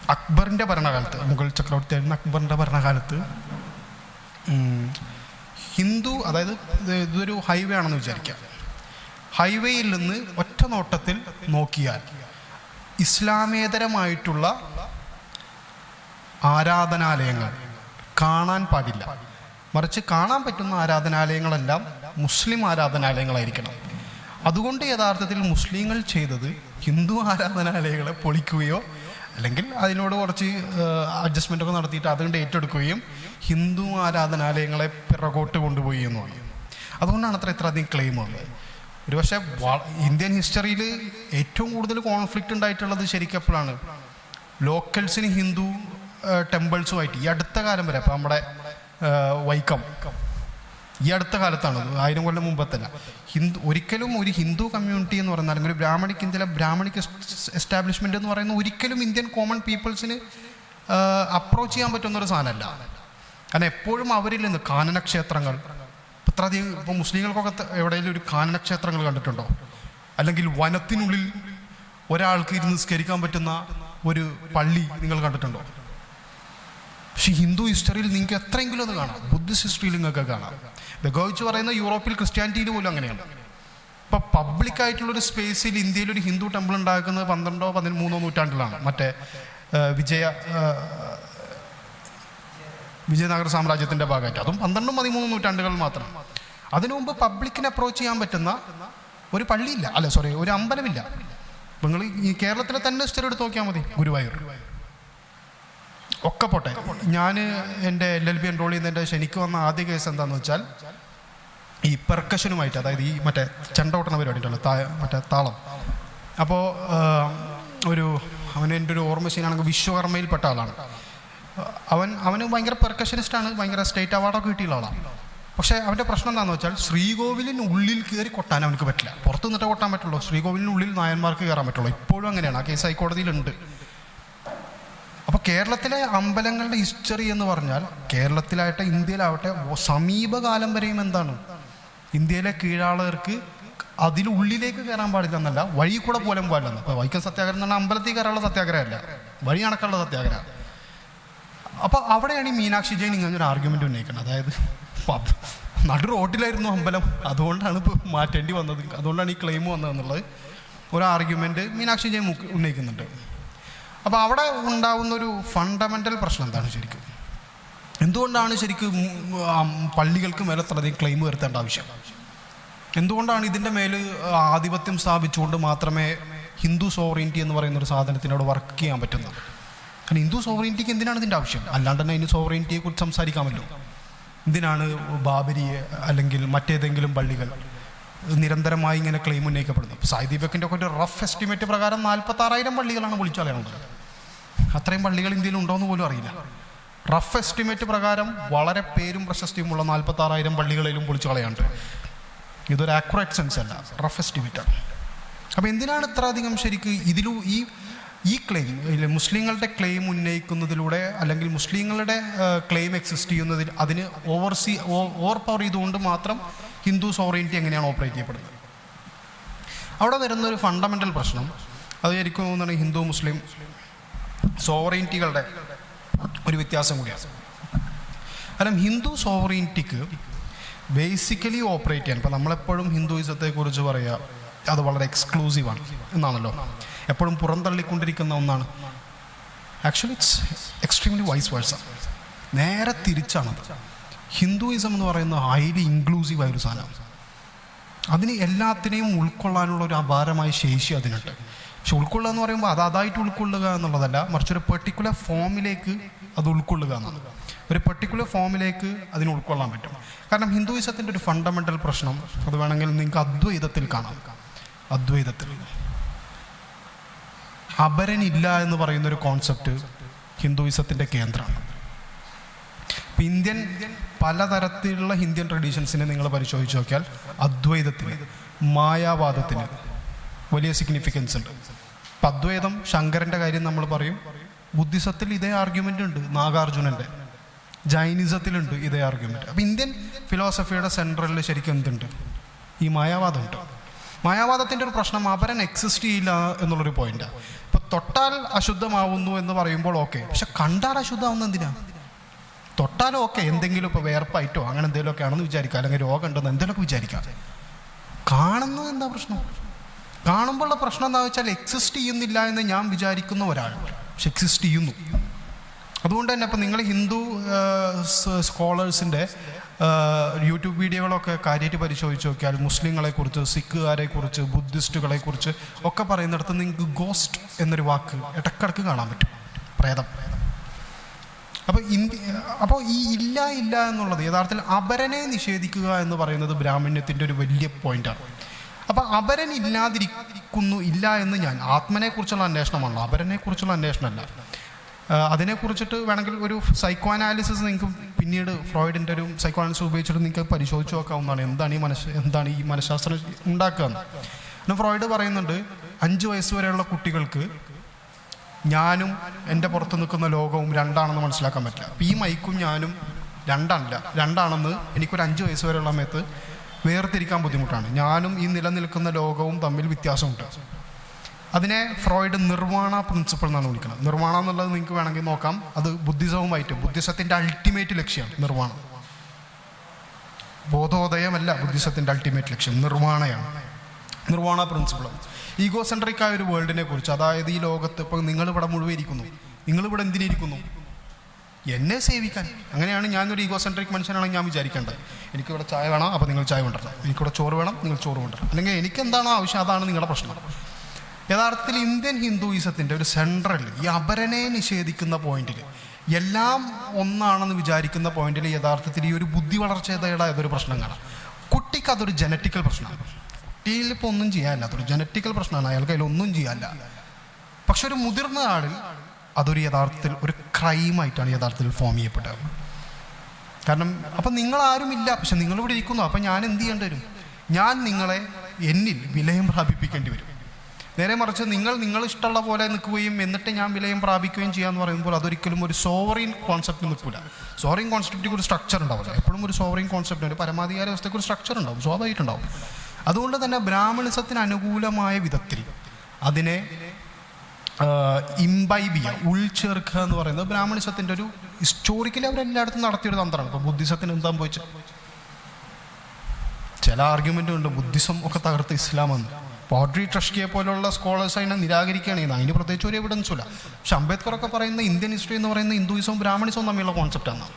അക്ബറിന്റെ ഭരണകാലത്ത് മുഗൾ ചക്രവർത്തിയായിരുന്ന അക്ബറിന്റെ ഭരണകാലത്ത് ഹിന്ദു അതായത് ഇതൊരു ഹൈവേ ആണെന്ന് വിചാരിക്കാം. ഹൈവേയിൽ നിന്ന് ഒറ്റ നോട്ടത്തിൽ നോക്കിയാൽ ഇസ്ലാമേതരമായിട്ടുള്ള ആരാധനാലയങ്ങൾ കാണാൻ പാടില്ല. മറിച്ച് കാണാൻ പറ്റുന്ന ആരാധനാലയങ്ങളെല്ലാം മുസ്ലിം ആരാധനാലയങ്ങളായിരിക്കണം. അതുകൊണ്ട് യഥാർത്ഥത്തിൽ മുസ്ലിങ്ങൾ ചെയ്തത് ഹിന്ദു ആരാധനാലയങ്ങളെ പൊളിക്കുകയോ അല്ലെങ്കിൽ അതിനോട് കുറച്ച് അഡ്ജസ്റ്റ്മെന്റ് ഒക്കെ നടത്തിയിട്ട് അതുകൊണ്ട് ഏറ്റെടുക്കുകയും ഹിന്ദു ആരാധനാലയങ്ങളെ പിറകോട്ട് കൊണ്ടുപോയി എന്ന് പറയും. അതുകൊണ്ടാണ് അത്ര ഇത്ര അധികം ക്ലെയിം ഉള്ളത്. ഒരു പക്ഷേ ഇന്ത്യൻ ഹിസ്റ്ററിയിൽ ഏറ്റവും കൂടുതൽ കോൺഫ്ലിക്റ്റ് ഉണ്ടായിട്ടുള്ളത് ശരിക്കും എപ്പോഴാണ് ലോക്കൽസിന് ഹിന്ദു ടെമ്പിൾസുമായിട്ട് ഈ അടുത്ത കാലം വരെ അപ്പം നമ്മുടെ വൈക്കം. ഈ അടുത്ത കാലത്താണ്. ആയിരം കൊല്ലം മുമ്പത്തല്ല. ഹിന്ദു ഒരിക്കലും ഒരു ഹിന്ദു കമ്മ്യൂണിറ്റി എന്ന് പറഞ്ഞാൽ അല്ലെങ്കിൽ ഒരു ബ്രാഹ്മണിക്ക് ഇന്ത്യയിലെ ബ്രാഹ്മണിക്ക് എസ്റ്റാബ്ലിഷ്മെന്റ് എന്ന് പറയുന്ന ഒരിക്കലും ഇന്ത്യൻ കോമൺ പീപ്പിൾസിന് അപ്രോച്ച് ചെയ്യാൻ പറ്റുന്ന ഒരു സാധനമല്ല. കാരണം എപ്പോഴും അവരിൽ നിന്ന് കാനനക്ഷേത്രങ്ങൾ അത്രയധികം ഇപ്പോൾ മുസ്ലിങ്ങൾക്കൊക്കെ എവിടെയെങ്കിലും ഒരു കാനനക്ഷേത്രങ്ങൾ കണ്ടിട്ടുണ്ടോ? അല്ലെങ്കിൽ വനത്തിനുള്ളിൽ ഒരാൾക്ക് ഇരുന്ന് നിസ്കരിക്കാൻ പറ്റുന്ന ഒരു പള്ളി നിങ്ങൾ കണ്ടിട്ടുണ്ടോ? പക്ഷേ ഹിന്ദു ഹിസ്റ്ററിയിൽ നിങ്ങൾക്ക് എത്രയെങ്കിലും അത് കാണാം. ബുദ്ധിസ്റ്റ് ഹിസ്റ്ററിയിൽ നിങ്ങൾക്ക് കാണാം. ബഗോവിച്ച് പറയുന്ന യൂറോപ്പിൽ ക്രിസ്ത്യാനിറ്റിയിൽ പോലും അങ്ങനെയാണ്. ഇപ്പോൾ പബ്ലിക് ആയിട്ടുള്ളൊരു സ്പേസിൽ ഇന്ത്യയിൽ ഒരു ഹിന്ദു ടെമ്പിൾ ഉണ്ടാക്കുന്നത് പന്ത്രണ്ടോ പതിമൂന്നോ നൂറ്റാണ്ടിലാണ്. മറ്റേ വിജയ വിജയനഗര സാമ്രാജ്യത്തിന്റെ ഭാഗമായിട്ട്. അതും പന്ത്രണ്ടും പതിമൂന്നും നൂറ്റാണ്ടുകൾ മാത്രം. അതിനു മുമ്പ് പബ്ലിക്കിനെ അപ്രോച്ച് ചെയ്യാൻ പറ്റുന്ന ഒരു പള്ളിയില്ല. അല്ല സോറി ഒരു അമ്പലമില്ല. നിങ്ങൾ ഈ കേരളത്തിലെ തന്നെ സ്ഥിരം എടുത്ത് നോക്കിയാൽ മതി ഗുരുവായൂർ. ഒക്കെ പോട്ടെ. ഞാൻ എന്റെ എൽ എൽ ബി എൻറോൾ ചെയ്യുന്നതിന്റെ ശനിക്ക് വന്ന ആദ്യ കേസ് എന്താണെന്ന് വെച്ചാൽ ഈ പെർക്കഷനുമായിട്ട് അതായത് ഈ മറ്റേ ചെണ്ട കൊട്ടുന്ന പരിപാടി താ മറ്റേ താളം. അപ്പോൾ ഒരു അവന് എന്റെ ഒരു ഓർമ്മ ശരിയാണെങ്കിൽ വിശ്വകർമ്മയിൽപ്പെട്ട ആളാണ്. അവൻ അവന് ഭയങ്കര പെർക്കഷനിസ്റ്റാണ് ഭയങ്കര സ്റ്റേറ്റ് അവാർഡൊക്കെ കിട്ടിയുള്ള ആളാണ് പക്ഷേ അവന്റെ പ്രശ്നം എന്താണെന്ന് വെച്ചാൽ ശ്രീകോവിലിന് ഉള്ളിൽ കയറി കൊട്ടാൻ അവനക്ക് പറ്റില്ല. പുറത്ത് നിന്നിട്ട് കൊട്ടാൻ പറ്റുള്ളൂ. ശ്രീകോവിലിനുള്ളിൽ നായന്മാർക്ക് കയറാൻ പറ്റുള്ളൂ. ഇപ്പോഴും അങ്ങനെയാണ്. ആ കേസ് ഹൈക്കോടതിയിലുണ്ട്. അപ്പോൾ കേരളത്തിലെ അമ്പലങ്ങളുടെ ഹിസ്റ്ററി എന്ന് പറഞ്ഞാൽ കേരളത്തിലായിട്ട് ഇന്ത്യയിലാവട്ടെ സമീപകാലം വരെയും എന്താണ്? ഇന്ത്യയിലെ കീഴാളർക്ക് അതിലുള്ളിലേക്ക് കയറാൻ പാടില്ല എന്നല്ല വഴി കൂടെ പോലും പാടില്ല അപ്പോൾ വൈക്കം സത്യാഗ്രഹം എന്ന് പറഞ്ഞാൽ അമ്പലത്തിൽ കയറാനുള്ള സത്യാഗ്രഹമല്ല വഴി നടക്കാനുള്ള സത്യാഗ്രഹം. അപ്പോൾ അവിടെയാണ് ഈ മീനാക്ഷി ജെയിൻ ഇങ്ങനെ ഒരു ആർഗ്യുമെന്റ് ഉന്നയിക്കുന്നത്. അതായത് നടു റോട്ടിലായിരുന്നു അമ്പലം. അതുകൊണ്ടാണ് ഇപ്പോൾ മാറ്റേണ്ടി വന്നത്. അതുകൊണ്ടാണ് ഈ ക്ലെയിം വന്നതെന്നുള്ളത്. ഒരു ആർഗ്യുമെന്റ് മീനാക്ഷി ജെയിൻ ഉന്നയിക്കുന്നുണ്ട്. അപ്പോൾ അവിടെ ഉണ്ടാകുന്ന ഒരു ഫണ്ടമെന്റൽ പ്രശ്നം എന്താണ് ശരിക്കും? എന്തുകൊണ്ടാണ് ശരിക്കും പള്ളികൾക്ക് മേലെ അത്രയധികം ക്ലെയിം വരുത്തേണ്ട ആവശ്യം? എന്തുകൊണ്ടാണ് ഇതിന്റെ മേൽ ആധിപത്യം സ്ഥാപിച്ചുകൊണ്ട് മാത്രമേ ഹിന്ദു സോറിയന്റി എന്ന് പറയുന്ന ഒരു സാധനത്തിനോട് വർക്ക് ചെയ്യാൻ പറ്റുന്നത്? കാരണം ഹിന്ദു സോറിയന്റിക്ക് എന്തിനാണ് ഇതിന്റെ ആവശ്യം? അല്ലാണ്ട് തന്നെ അതിന് സോവറിന്റിയെക്കുറിച്ച് സംസാരിക്കാമല്ലോ. എന്തിനാണ് ബാബരിയെ അല്ലെങ്കിൽ മറ്റേതെങ്കിലും പള്ളികൾ നിരന്തരമായി ഇങ്ങനെ ക്ലെയിം ഉന്നയിക്കപ്പെടുന്നു. സായിദീപക്കിന്റെ സായി ദീപക്കിന്റെ ഒക്കെ ഒരു റഫ് എസ്റ്റിമേറ്റ് പ്രകാരം നാൽപ്പത്താറായിരം പള്ളികളാണ് പൊളിച്ചു കളയുന്നത് അത്രയും പള്ളികൾ ഇന്ത്യയിൽ ഉണ്ടോയെന്ന് പോലും അറിയില്ല. റഫ് എസ്റ്റിമേറ്റ് പ്രകാരം വളരെ പേരും പ്രശസ്തിയുമുള്ള നാൽപ്പത്താറായിരം പള്ളികളിലും പൊളിച്ചു കളയാണ്ട് ഇതൊരു ആക്യുറേറ്റ് സെൻസ് അല്ല. റഫ് എസ്റ്റിമേറ്റ് ആണ്. അപ്പോൾ എന്തിനാണ് ഇത്ര അധികം ശരിക്ക് ഇതിലൂ ഈ ഈ ക്ലെയിം മുസ്ലിങ്ങളുടെ ക്ലെയിം ഉന്നയിക്കുന്നതിലൂടെ അല്ലെങ്കിൽ മുസ്ലിങ്ങളുടെ ക്ലെയിം എക്സിസ്റ്റ് ചെയ്യുന്നതിൽ അതിന് ഓവർസി ഓവർ പവർ ചെയ്തുകൊണ്ട് മാത്രം ഹിന്ദു സോറിയന്റി എങ്ങനെയാണ് ഓപ്പറേറ്റ് ചെയ്യപ്പെടുന്നത്? അവിടെ വരുന്ന ഒരു ഫണ്ടമെന്റൽ പ്രശ്നം അത് ശരിക്കും എന്താണ് ഹിന്ദു മുസ്ലിം സോറിയന്റികളുടെ ഒരു വ്യത്യാസം കൂടിയാണ്. കാരണം ഹിന്ദു സോറിയന്റിക്ക് ബേസിക്കലി ഓപ്പറേറ്റ് ചെയ്യാൻ ഇപ്പോൾ നമ്മളെപ്പോഴും ഹിന്ദുയിസത്തെക്കുറിച്ച് പറയുക അത് വളരെ എക്സ്ക്ലൂസീവാണ് എന്നാണല്ലോ. എപ്പോഴും പുറന്തള്ളിക്കൊണ്ടിരിക്കുന്ന ഒന്നാണ്. Actually it's extremely vice versa നേരെ തിരിച്ചാണത്. ഹിന്ദുയിസം എന്ന് പറയുന്നത് ഹൈലി ഇൻക്ലൂസീവ് ആയൊരു സാധനമാണ്. അതിന് എല്ലാത്തിനെയും ഉൾക്കൊള്ളാനുള്ള ഒരു അപാരമായ ശേഷി അതിനുണ്ട്. പക്ഷെ ഉൾക്കൊള്ളുക എന്ന് പറയുമ്പോൾ അത് അതായിട്ട് ഉൾക്കൊള്ളുക എന്നുള്ളതല്ല മറിച്ച് ഒരു പെർട്ടിക്കുലർ ഫോമിലേക്ക് അത് ഉൾക്കൊള്ളുക എന്നാണ് ഒരു പെർട്ടിക്കുലർ ഫോമിലേക്ക് അതിന് ഉൾക്കൊള്ളാൻ പറ്റും. കാരണം ഹിന്ദുയിസത്തിന്റെ ഒരു ഫണ്ടമെന്റൽ പ്രശ്നം അത് വേണമെങ്കിൽ നിങ്ങൾക്ക് അദ്വൈതത്തിൽ കാണാം. അദ്വൈതത്തിൽ. അപരനില്ല എന്ന് പറയുന്ന ഒരു കോൺസെപ്റ്റ് ഹിന്ദുയിസത്തിന്റെ കേന്ദ്രമാണ്. ഇപ്പം ഇന്ത്യൻ പലതരത്തിലുള്ള ഇന്ത്യൻ ട്രഡീഷൻസിനെ നിങ്ങൾ പരിശോധിച്ച് നോക്കിയാൽ അദ്വൈതത്തിന് മായാവാദത്തിന് വലിയ സിഗ്നിഫിക്കൻസ് ഉണ്ട്. ഇപ്പം അദ്വൈതം ശങ്കരന്റെ കാര്യം നമ്മൾ പറയും. ബുദ്ധിസത്തിൽ ഇതേ ആർഗ്യുമെന്റ് ഉണ്ട് നാഗാർജുനന്റെ ജൈനിസത്തിലുണ്ട് ഇതേ ആർഗ്യുമെന്റ് അപ്പം ഇന്ത്യൻ ഫിലോസഫിയുടെ സെൻട്രലിൽ ശരിക്കും എന്തുണ്ട്? ഈ മായാവാദമുണ്ട് മായാവാദത്തിന്റെ ഒരു പ്രശ്നം അപരൻ എക്സിസ്റ്റ് ചെയ്യില്ല എന്നുള്ളൊരു പോയിന്റാണ് ഇപ്പം തൊട്ടാൽ അശുദ്ധമാവുന്നു എന്ന് പറയുമ്പോൾ ഓക്കെ പക്ഷെ കണ്ടാൽ അശുദ്ധമാവുന്ന എന്തിനാ? തൊട്ടാലും ഒക്കെ എന്തെങ്കിലും ഇപ്പോൾ വേർപ്പായിട്ടോ അങ്ങനെ എന്തെങ്കിലുമൊക്കെ ആണെന്ന് വിചാരിക്കാം. അല്ലെങ്കിൽ രോഗം ഉണ്ടെന്ന് എന്തെങ്കിലുമൊക്കെ വിചാരിക്കാം. കാണുന്നത് എന്താ പ്രശ്നം? കാണുമ്പോഴുള്ള പ്രശ്നം എന്താ വെച്ചാൽ എക്സിസ്റ്റ് ചെയ്യുന്നില്ല എന്ന് ഞാൻ വിചാരിക്കുന്ന ഒരാൾ. പക്ഷെ എക്സിസ്റ്റ് ചെയ്യുന്നു. അതുകൊണ്ട് തന്നെ ഇപ്പം നിങ്ങൾ ഹിന്ദു സ്കോളേഴ്സിന്റെ യൂട്യൂബ് വീഡിയോകളൊക്കെ കാര്യമായിട്ട് പരിശോധിച്ച് നോക്കിയാൽ മുസ്ലിങ്ങളെക്കുറിച്ച് സിഖുകാരെക്കുറിച്ച് ബുദ്ധിസ്റ്റുകളെക്കുറിച്ച് ഒക്കെ പറയുന്നിടത്ത് നിങ്ങൾക്ക് ഗോസ്റ്റ് എന്നൊരു വാക്ക് ഇടക്കിടക്ക് കാണാൻ പറ്റും. പ്രേതം. അപ്പോൾ ഇന്ത്യ അപ്പോൾ ഈ ഇല്ല ഇല്ല എന്നുള്ളത് യഥാർത്ഥത്തിൽ അപരനെ നിഷേധിക്കുക എന്ന് പറയുന്നത് ബ്രാഹ്മണ്യത്തിന്റെ ഒരു വലിയ പോയിന്റാണ്. അപ്പോൾ അപരൻ ഇല്ലാതിരിക്കുന്നു ഇല്ല എന്ന് ഞാൻ ആത്മനെക്കുറിച്ചുള്ള അന്വേഷണമാണല്ലോ. അപരനെക്കുറിച്ചുള്ള അന്വേഷണമല്ല. അതിനെക്കുറിച്ചിട്ട് വേണമെങ്കിൽ ഒരു സൈക്കോ അനാലിസിസ് നിങ്ങൾക്ക് പിന്നീട് ഫ്രോയിഡിന്റെ ഒരു സൈക്കോ അനാലിസിസ് ഉപയോഗിച്ചിട്ട് നിങ്ങൾക്ക് പരിശോധിച്ച് നോക്കാവുന്നതാണ്. എന്താണ് ഈ മനസ്സ് എന്താണ് ഈ മനഃശാസ്ത്രം ഉണ്ടാക്കുക എന്ന്. ഫ്രോയിഡ് പറയുന്നുണ്ട് അഞ്ച് വയസ്സ് വരെയുള്ള കുട്ടികൾക്ക് ഞാനും എന്റെ പുറത്ത് നിൽക്കുന്ന ലോകവും രണ്ടാണെന്ന് മനസ്സിലാക്കാൻ പറ്റില്ല. അപ്പം ഈ മൈക്കും ഞാനും രണ്ടല്ല. രണ്ടാണെന്ന് എനിക്കൊരു അഞ്ച് വയസ്സ് വരെയുള്ള സമയത്ത് വേർതിരിക്കാൻ ബുദ്ധിമുട്ടാണ്. ഞാനും ഈ നിലനിൽക്കുന്ന ലോകവും തമ്മിൽ വ്യത്യാസമുണ്ട്. അതിനെ ഫ്രോയിഡ് നിർവാണ പ്രിൻസിപ്പിൾ എന്നാണ് വിളിക്കുന്നത്. നിർവാണ എന്നുള്ളത് നിങ്ങൾക്ക് വേണമെങ്കിൽ നോക്കാം. അത് ബുദ്ധിസവുമായിട്ട് ബുദ്ധിസത്തിന്റെ അൾട്ടിമേറ്റ് ലക്ഷ്യമാണ് നിർവാണം. ബോധോദയമല്ല ബുദ്ധിസത്തിന്റെ അൾട്ടിമേറ്റ് ലക്ഷ്യം നിർവാണയാണ്. നിർവാണ പ്രിൻസിപ്പിൾ ഈഗോ സെൻട്രിക് ആയ ഒരു വേൾഡിനെ കുറിച്ച് അതായത് ഈ ലോകത്ത് ഇപ്പോൾ നിങ്ങളിവിടെ മുഴുവൻ ഇരിക്കുന്നു. നിങ്ങളിവിടെ എന്തിനിരിക്കുന്നു എന്നെ സേവിക്കാൻ. അങ്ങനെയാണ് ഞാനൊരു ഈഗോ സെൻട്രിക് മനുഷ്യനാണെങ്കിൽ ഞാൻ വിചാരിക്കേണ്ടത്. എനിക്കിവിടെ ചായ വേണം അപ്പോൾ നിങ്ങൾ ചായ കൊണ്ടുവരണം. എനിക്കിവിടെ ചോറ് വേണം നിങ്ങൾ ചോറ് കൊണ്ടുവരണം. അല്ലെങ്കിൽ എനിക്ക് എന്താണ് ആവശ്യം അതാണ് നിങ്ങളുടെ പ്രശ്നം. യഥാർത്ഥത്തിൽ ഇന്ത്യൻ ഹിന്ദുയിസത്തിന്റെ ഒരു സെൻട്രൽ ഈ അപരനെ നിഷേധിക്കുന്ന പോയിന്റിൽ എല്ലാം ഒന്നാണെന്ന് വിചാരിക്കുന്ന പോയിന്റിൽ യഥാർത്ഥത്തിൽ ഈ ഒരു ബുദ്ധി വളർച്ചയുടെ അതൊരു പ്രശ്നം കാണാം. കുട്ടിക്ക് അതൊരു ജനറ്റിക്കൽ പ്രശ്നമാണ്. കുട്ടിയിൽ ഇപ്പോൾ ഒന്നും ചെയ്യാനില്ല. അതൊരു ജനറ്റിക്കൽ പ്രശ്നമാണ്. അയാൾക്ക് അതിൽ ഒന്നും ചെയ്യാനില്ല. പക്ഷെ ഒരു മുതിർന്ന ആളിൽ അതൊരു യഥാർത്ഥത്തിൽ ഒരു ക്രൈമായിട്ടാണ് യഥാർത്ഥത്തിൽ ഫോം ചെയ്യപ്പെട്ടത്. കാരണം അപ്പം നിങ്ങൾ ആരുമില്ല പക്ഷെ നിങ്ങൾ ഇവിടെ ഇരിക്കുന്നു. അപ്പം ഞാൻ എന്ത് ചെയ്യേണ്ടി വരും? ഞാൻ നിങ്ങളെ എന്നിൽ വിലയം പ്രാപിപ്പിക്കേണ്ടി വരും. നേരെ മറിച്ച് നിങ്ങൾ നിങ്ങൾ ഇഷ്ടമുള്ള പോലെ നിൽക്കുകയും എന്നിട്ട് ഞാൻ വിലയം പ്രാപിക്കുകയും ചെയ്യാന്ന് പറയുമ്പോൾ അതൊരിക്കലും ഒരു സോവറിൻ കോൺസെപ്റ്റ് നിൽക്കില്ല സോവറിൻ കോൺസെപ്റ്റിൽ ഒരു സ്ട്രക്ചർ ഉണ്ടാവില്ല. എപ്പോഴും ഒരു സോവറിൻ കോൺസെപ്റ്റ് ഒരു പരമാധികാര വ്യവസ്ഥയ്ക്ക് ഒരു സ്ട്രക്ചർ ഉണ്ടാവും. സ്വാഭാവികമായിട്ടുണ്ടാവും. അതുകൊണ്ട് തന്നെ ബ്രാഹ്മണിസത്തിന് അനുകൂലമായ വിധത്തിൽ അതിനെ ഇംബൈബ് ചെയ്യുക ഉൾചേർക്കുക എന്ന് പറയുന്നത് ബ്രാഹ്മണിസത്തിന്റെ ഒരു ഹിസ്റ്റോറിക്കലി അവരെല്ലായിടത്തും നടത്തിയൊരു തന്ത്രമാണ്. ഇപ്പോൾ ബുദ്ധിസത്തിന് എന്താ സംഭവിച്ചത്? ചില ആർഗ്യുമെന്റ് ഉണ്ട്. ബുദ്ധിസം ഒക്കെ തകർത്ത് ഇസ്ലാമെന്ന്. പോട്രി ട്രഷ്കിയെ പോലുള്ള സ്കോളേഴ്സ് അതിനെ നിരാകരിക്കുകയാണ് അതിന് പ്രത്യേകിച്ച് ഒരു എവിഡൻസും ഇല്ല. പക്ഷെ അംബേദ്കർ ഒക്കെ പറയുന്ന ഇന്ത്യൻ ഹിസ്റ്ററി എന്ന് പറയുന്ന ഹിന്ദുയിസവും ബ്രാഹ്മണിസവും തമ്മിലുള്ള കോൺസെപ്റ്റാണ്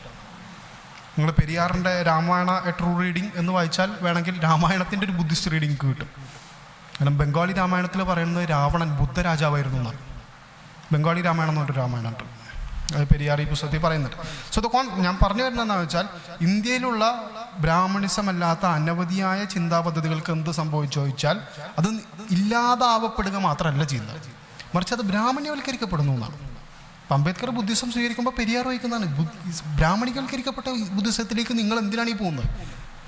നിങ്ങൾ പെരിയാറിന്റെ രാമായണ ട്രൂ റീഡിംഗ് എന്ന് വായിച്ചാൽ വേണമെങ്കിൽ രാമായണത്തിന്റെ ഒരു ബുദ്ധിസ്റ്റ് റീഡിംഗ് കിട്ടും. കാരണം ബംഗാളി രാമായണത്തിൽ പറയുന്നത് രാവണൻ ബുദ്ധരാജാവായിരുന്നു എന്നാണ്. ബംഗാളി രാമായണം എന്ന് പറഞ്ഞൊരു രാമായണം ഉണ്ട്. അത് പെരിയാർ ഈ പുസ്തകത്തിൽ പറയുന്നുണ്ട്. സോ ദ കോൺ ഞാൻ പറഞ്ഞു വരുന്നതെന്ന് വെച്ചാൽ ഇന്ത്യയിലുള്ള ബ്രാഹ്മണിസം അല്ലാത്ത അനവധിയായ ചിന്താ പദ്ധതികൾക്ക് എന്ത് സംഭവിച്ചു ചോദിച്ചാൽ അത് ഇല്ലാതാവപ്പെടുക മാത്രമല്ല ചെയ്യുന്നത്. മറിച്ച് അത് ബ്രാഹ്മണ്യവൽക്കരിക്കപ്പെടുന്നു എന്നാണ്. അംബേദ്കർ ബുദ്ധിസം സ്വീകരിക്കുമ്പോൾ പെരിയാർ വഹിക്കുന്നതാണ്. ബ്രാഹ്മണികൾക്കരിക്കപ്പെട്ട ബുദ്ധിസത്തിലേക്ക് നിങ്ങൾ എന്തിനാണ് ഈ പോകുന്നത്?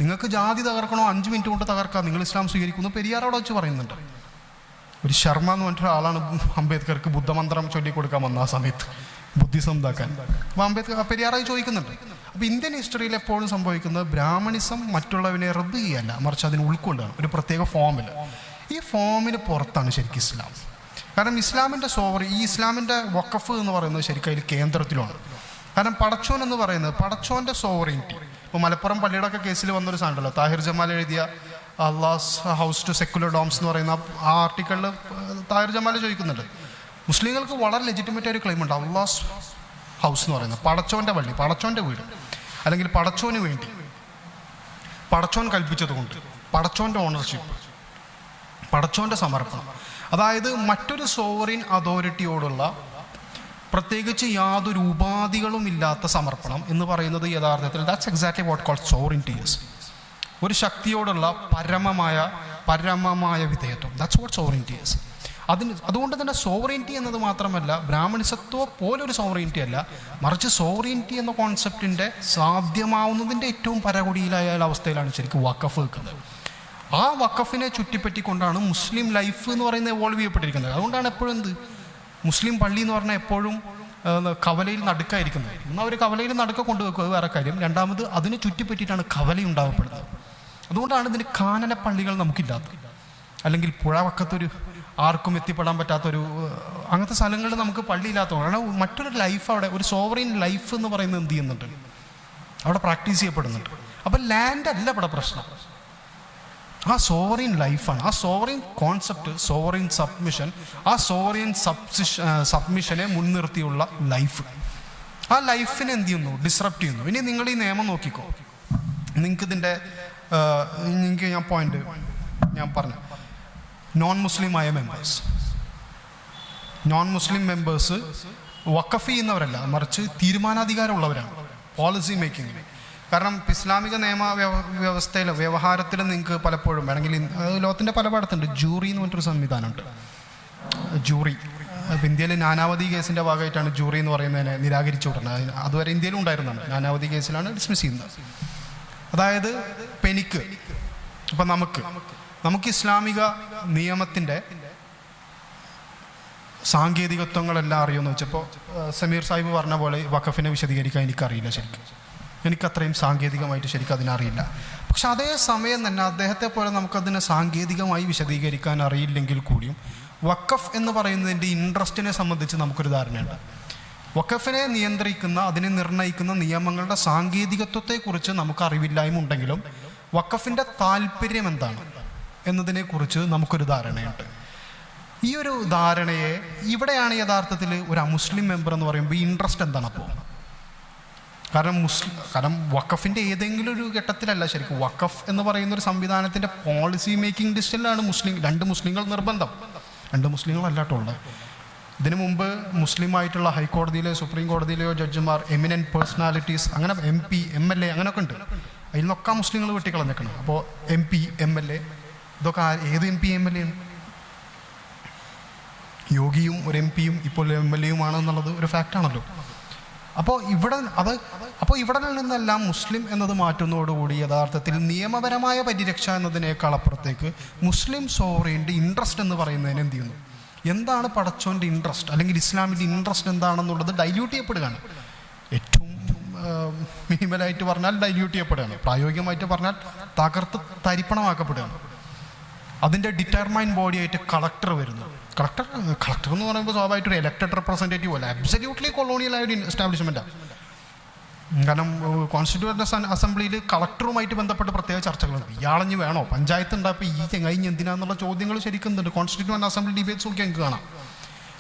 നിങ്ങൾക്ക് ജാതി തകർക്കണോ? അഞ്ച് മിനിറ്റ് കൊണ്ട് തകർക്കാം. നിങ്ങൾ ഇസ്ലാം സ്വീകരിക്കുന്നു. പെരിയാർ അവിടെ വെച്ച് പറയുന്നുണ്ട്. ഒരു ശർമ്മ എന്ന് പറഞ്ഞിട്ട് ആളാണ് അംബേദ്കർക്ക് ബുദ്ധമന്ത്രം ചൊല്ലിക്കൊടുക്കാൻ വന്ന ആ സമയത്ത് ബുദ്ധിസം ഇതാക്കാൻ അപ്പോൾ അംബേദ്കർ പെരിയാറായി ചോദിക്കുന്നുണ്ട്. അപ്പോൾ ഇന്ത്യൻ ഹിസ്റ്ററിയിൽ എപ്പോഴും സംഭവിക്കുന്നത് ബ്രാഹ്മണിസം മറ്റുള്ളവനെ റബ്ബ് ചെയ്യല്ല. മറിച്ച് അതിന് ഉൾക്കൊണ്ടാണ് ഒരു പ്രത്യേക ഫോമിൽ ഈ ഫോമിന് പുറത്താണ് ശരിക്കും ഇസ്ലാം. കാരണം ഇസ്ലാമിന്റെ സോവർ ഈ ഇസ്ലാമിന്റെ വക്കഫ് എന്ന് പറയുന്നത് ശരിക്കും അതിൽ കേന്ദ്രത്തിലാണ് കാരണം പടച്ചോൻ എന്ന് പറയുന്നത് പടച്ചോന്റെ സോവറിന്റി ഇപ്പോൾ മലപ്പുറം പള്ളിയുടെ ഒക്കെ കേസിൽ വന്നൊരു സാധനമല്ലോ താഹിർ ജമാൽ എഴുതിയ Allah's house to secular domes എന്ന് പറയുന്ന ആ ആർട്ടിക്കിളിൽ താഹിർ ജമാൽ ചോദിക്കുന്നുണ്ട്. മുസ്ലിങ്ങൾക്ക് വളരെ ലെജിറ്റിമേറ്റ് ഒരു ക്ലെയിം ഉണ്ട്. അള്ളാസ് ഹൗസ് എന്ന് പറയുന്നത്. പടച്ചോന്റെ പള്ളി പടച്ചോന്റെ വീട്. അല്ലെങ്കിൽ പടച്ചോന് വേണ്ടി. പടച്ചോൻ കൽപ്പിച്ചതുകൊണ്ട്. പടച്ചോന്റെ ഓണർഷിപ്പ് പടച്ചോന്റെ സമർപ്പണം. അതായത് മറ്റൊരു സോവറിൻ അതോറിറ്റിയോടുള്ള പ്രത്യേകിച്ച് യാതൊരു ഉപാധികളും ഇല്ലാത്ത സമർപ്പണം എന്ന് പറയുന്നത് യഥാർത്ഥത്തിൽ that's exactly what call sovereignty is ഒരു ശക്തിയോടുള്ള പരമമായ പരമമായ വിധേയത്വം. ദാറ്റ്സ് വാട്ട് സോറിന്റി ഇസ് അതിന് അതുകൊണ്ട് തന്നെ സോവറിന്റി എന്നത് മാത്രമല്ല ബ്രാഹ്മണിസത്വ പോലൊരു സോവറിന്റി അല്ല. മറിച്ച് സോവറിന്റി എന്ന കോൺസെപ്റ്റിന്റെ സാധ്യമാവുന്നതിന്റെ ഏറ്റവും പരകുടിയിലായ അവസ്ഥയിലാണ് ശരിക്കും വക്കഫ് നിൽക്കുന്നത്. ആ വക്കഫിനെ ചുറ്റിപ്പറ്റിക്കൊണ്ടാണ് മുസ്ലിം ലൈഫ് എന്ന് പറയുന്നത് എവോൾവ് ചെയ്യപ്പെട്ടിരിക്കുന്നത്. അതുകൊണ്ടാണ് എപ്പോഴും എന്ത്? മുസ്ലിം പള്ളി എന്ന് പറഞ്ഞാൽ എപ്പോഴും കവലയിൽ നടുക്കായിരിക്കുന്നത്. ഒന്ന് അവർ കവലയിൽ നടുക്ക കൊണ്ടുവെക്കുക വേറെ കാര്യം. രണ്ടാമത് അതിനെ ചുറ്റിപ്പറ്റിയിട്ടാണ് കവല ഉണ്ടാകപ്പെടുന്നത് അതുകൊണ്ടാണ് ഇതിന് കാനന പള്ളികൾ നമുക്കില്ലാത്തത്. അല്ലെങ്കിൽ പുഴ വക്കത്തൊരു ആർക്കും എത്തിപ്പെടാൻ പറ്റാത്തൊരു അങ്ങനത്തെ സ്ഥലങ്ങളിൽ നമുക്ക് പള്ളിയില്ലാത്തതാണ് മറ്റൊരു ലൈഫ് അവിടെ ഒരു സോവറിൻ ലൈഫ് എന്ന് പറയുന്നത് എന്ത് ചെയ്യുന്നുണ്ട്? അവിടെ പ്രാക്ടീസ് ചെയ്യപ്പെടുന്നുണ്ട്. അപ്പം ലാൻഡ് അല്ല ഇവിടെ പ്രശ്നം. ആ സോവറിൻ ലൈഫാണ് ആ സോവറിൻ കോൺസെപ്റ്റ് സോവറിൻ സബ്മിഷൻ ആ സോവറിൻ സബ്സിഷ സബ്മിഷനെ മുൻനിർത്തിയുള്ള ലൈഫ് ആ ലൈഫിനെ എന്ത് ചെയ്യുന്നു? ഡിസ്റപ്റ്റ് ചെയ്യുന്നു. ഇനി നിങ്ങൾ ഈ നിയമം നോക്കിക്കോ. നിങ്ങൾക്ക് ഇതിന്റെ നിങ്ങൾക്ക് ഞാൻ പോയിന്റ് ഞാൻ പറഞ്ഞു. നോൺ മുസ്ലിമായ മെമ്പേഴ്സ് നോൺ മുസ്ലിം മെമ്പേഴ്സ് വക്കഫ് ചെയ്യുന്നവരല്ല മറിച്ച് തീരുമാനാധികാരമുള്ളവരാണ്. പോളിസി മേക്കിങ്ങിൽ കാരണം ഇസ്ലാമിക നിയമ വ്യവ- വ്യവസ്ഥയിൽ വ്യവഹാരത്തിൽ നിങ്ങൾക്ക് പലപ്പോഴും വേണമെങ്കിൽ ലോകത്തിന്റെ പല ഭാഗത്തുണ്ട്. ജൂറി എന്ന് പറഞ്ഞിട്ടൊരു സംവിധാനമുണ്ട്. ജൂറി. ഇന്ത്യയിൽ നാനാവധി കേസിന്റെ ഭാഗമായിട്ടാണ് ജൂറി എന്ന് പറയുന്നതിനെ നിരാകരിച്ചു വിടുന്നത്. അതുവരെ ഇന്ത്യയിലും ഉണ്ടായിരുന്നതാണ്. നാനാവധി കേസിലാണ് ഡിസ്മിസ് ചെയ്യുന്നത്. അതായത് പെനിക്ക്. ഇപ്പം നമുക്ക്. നമുക്ക് ഇസ്ലാമിക നിയമത്തിന്റെ സാങ്കേതികത്വങ്ങളെല്ലാം അറിയുമെന്ന് വെച്ചപ്പോൾ സമീർ സാഹിബ് പറഞ്ഞ പോലെ വഖഫിനെ വിശദീകരിക്കാൻ എനിക്കറിയില്ല ശരിക്കും. എനിക്കത്രയും സാങ്കേതികമായിട്ട് ശരിക്കും അതിനറിയില്ല പക്ഷെ അതേ സമയം തന്നെ അദ്ദേഹത്തെ പോലെ നമുക്കതിനെ സാങ്കേതികമായി വിശദീകരിക്കാൻ അറിയില്ലെങ്കിൽ കൂടിയും വക്കഫ് എന്ന് പറയുന്നതിന്റെ ഇൻട്രസ്റ്റിനെ സംബന്ധിച്ച് നമുക്കൊരു ധാരണയുണ്ട്. വക്കഫിനെ നിയന്ത്രിക്കുന്ന അതിനെ നിർണയിക്കുന്ന നിയമങ്ങളുടെ സാങ്കേതികത്വത്തെക്കുറിച്ച് നമുക്ക് അറിവില്ലായ്മ ഉണ്ടെങ്കിലും വക്കഫിന്റെ താല്പര്യം എന്താണ് എന്നതിനെക്കുറിച്ച് നമുക്കൊരു ധാരണയുണ്ട്. ഈ ഒരു ധാരണയെ ഇവിടെയാണ് യഥാർത്ഥത്തിൽ ഒരു മുസ്ലിം മെമ്പർ എന്ന് പറയുമ്പോൾ ഇൻട്രസ്റ്റ് എന്താണ് അപ്പോൾ? കാരണം മുസ്ലിം കാരണം വഖഫിന്റെ ഏതെങ്കിലും ഒരു ഘട്ടത്തിലല്ല ശരിക്കും. വഖഫ് എന്ന് പറയുന്ന ഒരു സംവിധാനത്തിന്റെ പോളിസി മേക്കിംഗ് ഡിസിഷനിലാണ് മുസ്ലിം രണ്ട് മുസ്ലിങ്ങൾ നിർബന്ധം. രണ്ട് മുസ്ലിങ്ങളല്ലാട്ടുള്ളത് ഇതിനു മുമ്പ് മുസ്ലിം ആയിട്ടുള്ള ഹൈക്കോടതിയിലെ സുപ്രീം കോടതിയിലെയോ ജഡ്ജിമാർ എമിനന്റ് പേഴ്സണാലിറ്റീസ് അങ്ങനെ M P M L A അങ്ങനെയൊക്കെ ഉണ്ട്. അതിൽ നിന്നൊക്കെ മുസ്ലിങ്ങൾ വെട്ടിക്കളഞ്ഞേക്കണം. അപ്പോൾ M P M L A ഇതൊക്കെ ഏത് M P M L A യോഗിയും ഒരു എം പിയും ഇപ്പോൾ എം എൽ എയുമാണ് എന്നുള്ളത് ഒരു ഫാക്റ്റാണല്ലോ അപ്പോൾ ഇവിടെ അത് അപ്പോൾ ഇവിടെ നിന്നെല്ലാം മുസ്ലിം എന്നത് മാറ്റുന്നതോടുകൂടി യഥാർത്ഥത്തിൽ നിയമപരമായ പരിരക്ഷ എന്നതിനേക്കാൾ അപ്പുറത്തേക്ക് മുസ്ലിം സോറിന്റെ ഇൻട്രസ്റ്റ് എന്ന് പറയുന്നതിന് എന്ത് ചെയ്യുന്നു? എന്താണ് പടച്ചോന്റെ ഇൻട്രസ്റ്റ് അല്ലെങ്കിൽ ഇസ്ലാമിന്റെ ഇൻട്രസ്റ്റ് എന്താണെന്നുള്ളത് ഡൈല്യൂട്ട് ചെയ്യപ്പെടുകയാണ്. ഏറ്റവും മിനിമലായിട്ട് പറഞ്ഞാൽ ഡൈല്യൂട്ട് ചെയ്യപ്പെടുകയാണ്. പ്രായോഗികമായിട്ട് പറഞ്ഞാൽ തകർത്ത് തരിപ്പണമാക്കപ്പെടുകയാണ്. അതിന്റെ ഡിറ്റർമൈൻ ബോഡിയായിട്ട് കളക്ടർ വരുന്നു. കളക്ടർ കളക്ടർ എന്ന് പറയുമ്പോൾ സ്വാഭാവികമായിട്ട് ഒരു ഇലക്ടഡ് റെപ്രസെന്റേറ്റീവ് അല്ല. അബ്സല്യൂട്ട്ലി കൊളോണിയൽ ആയ ഒരു എസ്റ്റാബ്ലിഷ്മെന്റാണ് കാരണം കോൺസ്റ്റിറ്റ്യൂവന്റ് അസംബ്ലിയിൽ കളക്ടറുമായിട്ട് ബന്ധപ്പെട്ട് പ്രത്യേക ചർച്ചകളുണ്ട്. ഇയാളഞ്ഞ് വേണോ? പഞ്ചായത്ത് ഉണ്ടായപ്പോൾ ഈ ചെങ്ങായി എന്തിനാന്നുള്ള ചോദ്യങ്ങൾ ശരിക്കും ഉണ്ട് കോൺസ്റ്റിറ്റ്യൂവന്റ് അസംബ്ലി ഡിബേറ്റ്സ് നോക്കി ഞങ്ങൾക്ക് കാണാം.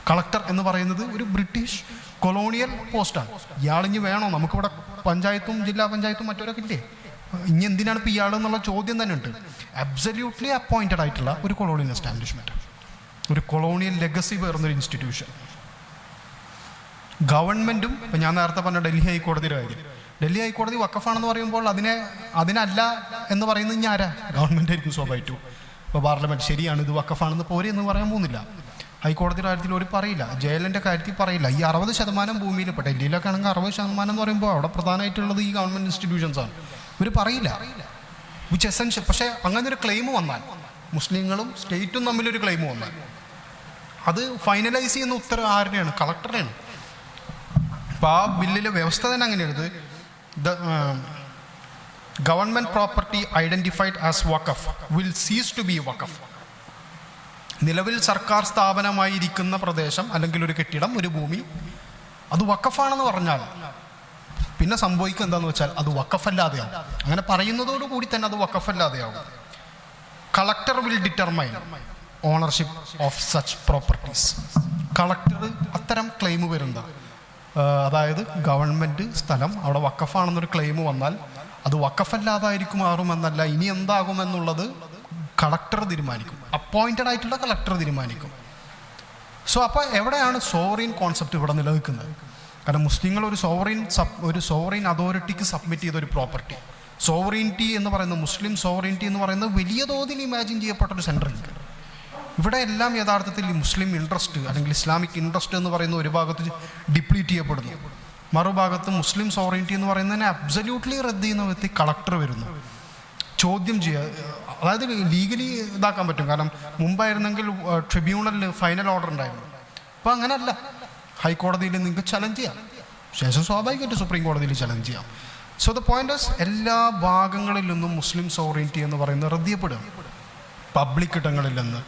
കളക്ടർ എന്ന് പറയുന്നത് ഒരു ബ്രിട്ടീഷ് കൊളോണിയൽ പോസ്റ്റാണ് ഇയാളിഞ്ഞ് വേണോ? നമുക്കിവിടെ പഞ്ചായത്തും ജില്ലാ പഞ്ചായത്തും മറ്റവരൊക്കെ ഇല്ലേ? ഇനി എന്തിനാണ് ഇപ്പോൾ ഇയാൾ എന്നുള്ള ചോദ്യം തന്നെ ഉണ്ട്. അബ്സല്യൂട്ട്ലി അപ്പോയിന്റഡ് ആയിട്ടുള്ള ഒരു കൊളോണിയൽ എസ്റ്റാബ്ലിഷ്മെന്റ് ഒരു കൊളോണിയൽ ലെഗസി പേർന്നൊരു ഇൻസ്റ്റിറ്റ്യൂഷൻ. ഗവൺമെന്റും ഇപ്പം ഞാൻ നേരത്തെ പറഞ്ഞ ഡൽഹി ഹൈക്കോടതിയുടെ കാര്യം. ഡൽഹി ഹൈക്കോടതി വക്കഫാണെന്ന് പറയുമ്പോൾ അതിനെ അതിനല്ല എന്ന് പറയുന്നത് ആരാ? ഗവൺമെന്റ് ആയിരിക്കും സ്വാഭാവികമായിട്ടും. ഇപ്പോൾ പാർലമെന്റ് ശരിയാണ് ഇത് വക്കഫാണെന്ന് പോരെ എന്ന് പറയാൻ പോകുന്നില്ല. ഹൈക്കോടതിയുടെ കാര്യത്തിൽ ഒരു പറയില്ല. ജയലിന്റെ കാര്യത്തിൽ പറയില്ല. ഈ അറുപത് ശതമാനം ഭൂമിയിൽ ഇപ്പോൾ ഡൽഹിയിലൊക്കെ ആണെങ്കിൽ അറുപത് ശതമാനം എന്ന് പറയുമ്പോൾ അവിടെ പ്രധാനമായിട്ടുള്ളത് ഈ ഗവൺമെന്റ് ഇൻസ്റ്റിറ്റ്യൂഷൻസ് ആണ്. ഇവർ പറയില്ല. വിച്ച് എസെൻഷ്യൽ പക്ഷേ അങ്ങനെ ഒരു ക്ലെയിം വന്നാൽ മുസ്ലിങ്ങളും സ്റ്റേറ്റും തമ്മിലൊരു ക്ലെയിം വന്നാൽ അത് ഫൈനലൈസ് ചെയ്യുന്ന ഉത്തരവ് ആരുടെയാണ്? കളക്ടറുടെയാണ് അപ്പോൾ ആ ബില്ലിലെ വ്യവസ്ഥ തന്നെ അങ്ങനെയാണ് the government property identified as waqf will cease to be waqf നിലവിൽ സർക്കാർ സ്ഥാപനമായിരിക്കുന്ന പ്രദേശം അല്ലെങ്കിൽ ഒരു കെട്ടിടം ഒരു ഭൂമി അത് വക്കഫാണെന്ന് പറഞ്ഞാൽ പിന്നെ സംഭവിക്കുക എന്താണെന്ന് വെച്ചാൽ അത് വക്കഫല്ലാതെയാവും അങ്ങനെ പറയുന്നതോടുകൂടി തന്നെ അത് വക്കഫല്ലാതെയാവും collector will determine ownership of such properties collector അത്തരം ക്ലെയിം വരുന്നത്. അതായത് ഗവൺമെന്റ് സ്ഥലം അവിടെ വക്കഫാണെന്നൊരു ക്ലെയിം വന്നാൽ അത് വക്കഫല്ലാതായിരിക്കും മാറുമെന്നല്ല ഇനി എന്താകുമെന്നുള്ളത് കളക്ടർ തീരുമാനിക്കും. അപ്പോയിന്റഡ് ആയിട്ടുള്ള കളക്ടർ തീരുമാനിക്കും. സോ അപ്പോൾ എവിടെയാണ് സോവറിൻ കോൺസെപ്റ്റ് ഇവിടെ നിലനിൽക്കുന്നത്? കാരണം മുസ്ലിങ്ങൾ ഒരു സോവറിൻ സബ് ഒരു സോവറിൻ അതോറിറ്റിക്ക് സബ്മിറ്റ് ചെയ്ത ഒരു പ്രോപ്പർട്ടി സോവറിന്റി എന്ന് പറയുന്ന മുസ്ലിം സോവറിന്റി എന്ന് പറയുന്നത് വലിയ തോതിൽ ഇമാജിൻ ചെയ്യപ്പെട്ട ഒരു സെന്റർ ഉണ്ട് ഇവിടെ എല്ലാം യഥാർത്ഥത്തിൽ ഈ മുസ്ലിം ഇൻട്രസ്റ്റ് അല്ലെങ്കിൽ ഇസ്ലാമിക് ഇൻട്രസ്റ്റ് എന്ന് പറയുന്ന ഒരു ഭാഗത്ത് ഡിപ്ലീറ്റ് ചെയ്യപ്പെടുന്നു. മറുഭാഗത്ത് മുസ്ലിം സോറിയന്റി എന്ന് പറയുന്നതിനെ അബ്സല്യൂട്ട്ലി റദ്ദ് ചെയ്യുന്ന വ്യക്തി കളക്ടർ വരുന്നു. ചോദ്യം ചെയ്യുക അതായത് ലീഗലി ഇതാക്കാൻ പറ്റും. കാരണം മുമ്പായിരുന്നെങ്കിൽ ട്രിബ്യൂണലിൽ ഫൈനൽ ഓർഡർ ഉണ്ടായിരുന്നു. അപ്പോൾ അങ്ങനെയല്ല ഹൈക്കോടതിയിൽ നിങ്ങൾക്ക് ചലഞ്ച് ചെയ്യാം. ശേഷം സ്വാഭാവികമായിട്ട് സുപ്രീം കോടതിയിൽ ചലഞ്ച് ചെയ്യാം. സോ ദ പോയിന്റ് എല്ലാ ഭാഗങ്ങളിൽ നിന്നും മുസ്ലിം സോറിറ്റി എന്ന് പറയുന്നത് റദ്ദിയപ്പെടുക പബ്ലിക് ഇടങ്ങളിൽ നിന്ന്.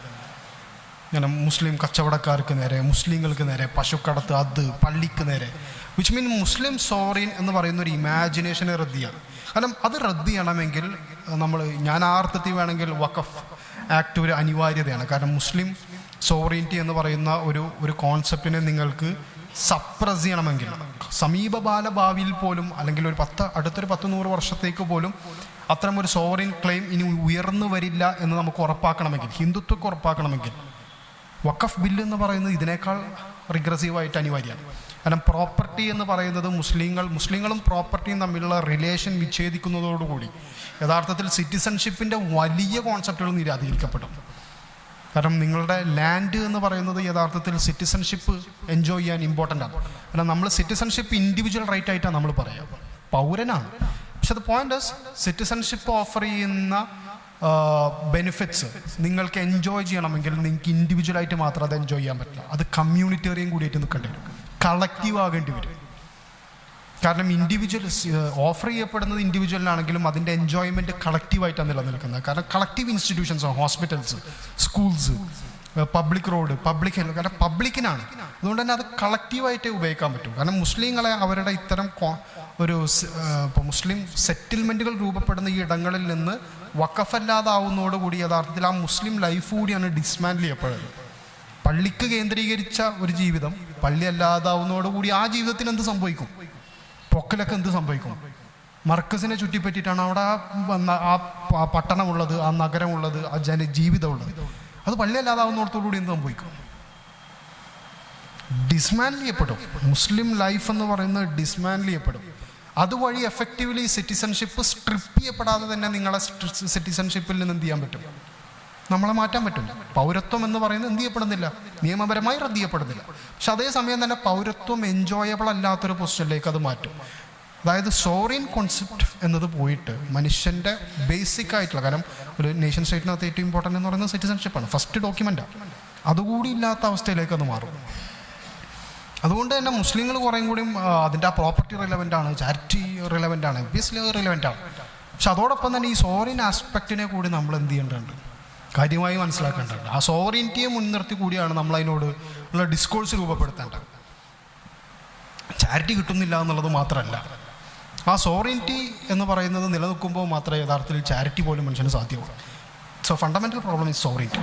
ഇങ്ങനെ മുസ്ലിം കച്ചവടക്കാർക്ക് നേരെ മുസ്ലിങ്ങൾക്ക് നേരെ പശുക്കടത്ത് അത് പള്ളിക്ക് നേരെ. വിച്ച് മീൻ മുസ്ലിം സോറിൻ എന്ന് പറയുന്ന ഒരു ഇമാജിനേഷനെ റദ്ദിയാണ് കാരണം അത് റദ്ദ് ചെയ്യണമെങ്കിൽ നമ്മൾ ഞാൻ ആർത്ഥത്തിൽ വേണമെങ്കിൽ വഖഫ് ആക്ട് ഒരു അനിവാര്യതയാണ്. കാരണം മുസ്ലിം സോറിന്റി എന്ന് പറയുന്ന ഒരു ഒരു കോൺസെപ്റ്റിനെ നിങ്ങൾക്ക് സപ്രസ് ചെയ്യണമെങ്കിൽ സമീപകാല ഭാവിയിൽ പോലും അല്ലെങ്കിൽ ഒരു പത്ത് അടുത്തൊരു പത്ത് നൂറ് വർഷത്തേക്ക് പോലും അത്തരം ഒരു സോറിൻ ക്ലെയിം ഇനി ഉയർന്നു വരില്ല എന്ന് നമുക്ക് ഉറപ്പാക്കണമെങ്കിൽ ഹിന്ദുത്വക്ക് ഉറപ്പാക്കണമെങ്കിൽ വഖഫ് ബില്ല് എന്ന് പറയുന്നത് ഇതിനേക്കാൾ റിഗ്രസീവായിട്ട് അനിവാര്യമാണ്. കാരണം പ്രോപ്പർട്ടി എന്ന് പറയുന്നത് മുസ്ലിങ്ങൾ മുസ്ലിങ്ങളും പ്രോപ്പർട്ടിയും തമ്മിലുള്ള റിലേഷൻ വിച്ഛേദിക്കുന്നതോടുകൂടി യഥാർത്ഥത്തിൽ സിറ്റിസൺഷിപ്പിന്റെ വലിയ കോൺസെപ്റ്റുകൾ നിരാധീകരിക്കപ്പെടും. കാരണം നിങ്ങളുടെ ലാൻഡ് എന്ന് പറയുന്നത് യഥാർത്ഥത്തിൽ സിറ്റിസൺഷിപ്പ് എൻജോയ് ചെയ്യാൻ ഇമ്പോർട്ടന്റ് ആണ്. കാരണം നമ്മൾ സിറ്റിസൺഷിപ്പ് ഇൻഡിവിജ്വൽ റൈറ്റ് ആയിട്ടാണ് നമ്മൾ പറയുക. പൗരനാണ്. പക്ഷെ അത് പോയിന്റ് സിറ്റിസൺഷിപ്പ് ഓഫർ ചെയ്യുന്ന ബെനിഫിറ്റ്സ് നിങ്ങൾക്ക് എൻജോയ് ചെയ്യണമെങ്കിൽ നിങ്ങൾക്ക് ഇൻഡിവിജ്വലായിട്ട് മാത്രം അത് എൻജോയ് ചെയ്യാൻ പറ്റില്ല. അത് കമ്മ്യൂണിറ്റേറിയം കൂടിയിട്ട് നിൽക്കേണ്ടി വരും. കളക്റ്റീവ് ആകേണ്ടി വരും. കാരണം ഇൻഡിവിജ്വൽ ഓഫർ ചെയ്യപ്പെടുന്നത് ഇൻഡിവിജ്വലിനാണെങ്കിലും അതിന്റെ എൻജോയ്മെന്റ് കളക്റ്റീവായിട്ടാണ് നിലനിൽക്കുന്നത്. കാരണം collective institutions hospitals schools public road public health കാരണം പബ്ലിക്കിനാണ് അതുകൊണ്ട് തന്നെ അത് കളക്റ്റീവായിട്ടേ ഉപയോഗിക്കാൻ പറ്റും. കാരണം മുസ്ലിങ്ങളെ അവരുടെ ഇത്തരം ഒരു ഇപ്പോൾ മുസ്ലിം സെറ്റിൽമെന്റുകൾ രൂപപ്പെടുന്ന ഈ ഇടങ്ങളിൽ നിന്ന് വക്കഫല്ലാതാവുന്നതോടുകൂടി യഥാർത്ഥത്തിൽ ആ മുസ്ലിം ലൈഫ് കൂടിയാണ് ഡിസ്മാൻഡിൽ ചെയ്യപ്പെടുന്നത്. പള്ളിക്ക് കേന്ദ്രീകരിച്ച ഒരു ജീവിതം പള്ളി അല്ലാതാവുന്നതോടുകൂടി ആ ജീവിതത്തിന് എന്ത് സംഭവിക്കും? പൊക്കലൊക്കെ എന്ത് സംഭവിക്കും? മർക്കസിനെ ചുറ്റിപ്പറ്റിയിട്ടാണ് അവിടെ ആ പട്ടണമുള്ളത് ആ നഗരമുള്ളത് ആ ജന ജീവിതമുള്ളത്. അത് പള്ളിയല്ലാതാവുന്നോടത്തോടുകൂടി എന്ത് സംഭവിക്കും? ഡിസ്മാൻഡിൽ ചെയ്യപ്പെടും. മുസ്ലിം ലൈഫ് എന്ന് പറയുന്നത് ഡിസ്മാൻഡിൽ ചെയ്യപ്പെടും. അതുവഴി എഫക്റ്റീവ്ലി സിറ്റിസൺഷിപ്പ് സ്ട്രിപ്പ് ചെയ്യപ്പെടാതെ തന്നെ നിങ്ങളെ സിറ്റിസൺഷിപ്പിൽ നിന്ന് എന്ത് ചെയ്യാൻ പറ്റും? നമ്മളെ മാറ്റാൻ പറ്റും. പൗരത്വം എന്ന് പറയുന്നത് എന്ത് ചെയ്യപ്പെടുന്നില്ല? നിയമപരമായി റദ്ദ് ചെയ്യപ്പെടുന്നില്ല. പക്ഷെ അതേസമയം തന്നെ പൗരത്വം എൻജോയബിൾ അല്ലാത്തൊരു പൊസിഷനിലേക്ക് അത് മാറ്റും. അതായത് സോറിയൻ കോൺസെപ്റ്റ് എന്നത് പോയിട്ട് മനുഷ്യന്റെ ബേസിക് ആയിട്ടുള്ള കാരണം ഒരു നേഷൻ സ്റ്റേറ്റിനകത്ത് ഏറ്റവും ഇമ്പോർട്ടന്റ് എന്ന് പറയുന്നത് സിറ്റിസൺഷിപ്പാണ് ഫസ്റ്റ് ഡോക്യുമെന്റാണ് അതുകൂടി ഇല്ലാത്ത അവസ്ഥയിലേക്ക് അത് മാറും. അതുകൊണ്ട് തന്നെ മുസ്ലിങ്ങൾ കുറേയും കൂടിയും അതിന്റെ ആ പ്രോപ്പർട്ടി റിലവന്റ് ആണ് ചാരിറ്റി റിലവന്റ് ആണ് ഒബ്വിയസ്ലി റിലവന്റ് ആണ്. പക്ഷെ അതോടൊപ്പം തന്നെ ഈ സോറിൻ ആസ്പെക്റ്റിനെ കൂടി നമ്മൾ എന്ത് ചെയ്യേണ്ടതുണ്ട്? കാര്യമായി മനസ്സിലാക്കേണ്ടതുണ്ട്. ആ സോറിയന്റിയെ മുൻനിർത്തി കൂടിയാണ് നമ്മൾ അതിനോട് ഉള്ള ഡിസ്കോഴ്സ് രൂപപ്പെടുത്തേണ്ടത്. ചാരിറ്റി കിട്ടുന്നില്ല എന്നുള്ളത് മാത്രമല്ല. ആ സോറിയന്റി എന്ന് പറയുന്നത് നിലനിൽക്കുമ്പോൾ മാത്രമേ യഥാർത്ഥത്തിൽ ചാരിറ്റി പോലും മനുഷ്യന് സാധ്യമുള്ളൂ so fundamental problem is sovereignty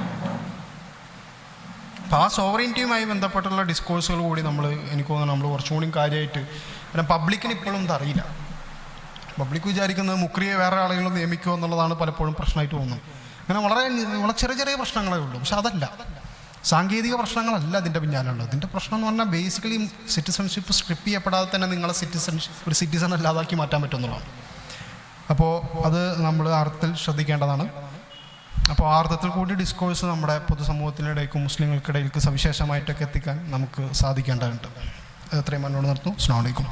അപ്പോൾ ആ സോവറിന്റിയുമായി ബന്ധപ്പെട്ടുള്ള ഡിസ്കോഴ്സുകൾ കൂടി നമ്മൾ എനിക്ക് തോന്നുന്നു നമ്മൾ കുറച്ചും കൂടി കാര്യമായിട്ട് കാരണം പബ്ലിക്കിന് ഇപ്പോഴും ഇതറിയില്ല പബ്ലിക് വിചാരിക്കുന്നത് മുക്രിയെ വേറെ ആളുകൾ നിയമിക്കുക എന്നുള്ളതാണ് പലപ്പോഴും പ്രശ്നമായിട്ട് തോന്നുന്നത്. അങ്ങനെ വളരെ വളരെ ചെറിയ ചെറിയ പ്രശ്നങ്ങളേ ഉള്ളൂ. പക്ഷെ അതല്ല. സാങ്കേതിക പ്രശ്നങ്ങളല്ല അതിന്റെ പിന്നാലുള്ളത്. ഇതിന്റെ പ്രശ്നം എന്ന് പറഞ്ഞാൽ ബേസിക്കലി സിറ്റിസൺഷിപ്പ് സ്ട്രിപ്പ് ചെയ്യപ്പെടാതെ തന്നെ നിങ്ങളെ സിറ്റിസൺഷിപ്പ് ഒരു സിറ്റിസൺ അല്ലാതാക്കി മാറ്റാൻ പറ്റുന്നതാണ് അപ്പോൾ അത് നമ്മൾ അർത്ഥത്തിൽ ശ്രദ്ധിക്കേണ്ടതാണ്. അപ്പോൾ ആർത്ഥത്തിൽ കൂടി ഡിസ്കോഴ്സ് നമ്മുടെ പൊതുസമൂഹത്തിനിടയ്ക്കും മുസ്ലിങ്ങൾക്കിടയിലേക്ക് സവിശേഷമായിട്ടൊക്കെ എത്തിക്കാൻ നമുക്ക് സാധിക്കേണ്ടതുണ്ട്. അത് എത്രയും മുന്നോട്ട് നിർത്തുന്നു അസ്സാം വലൈക്കും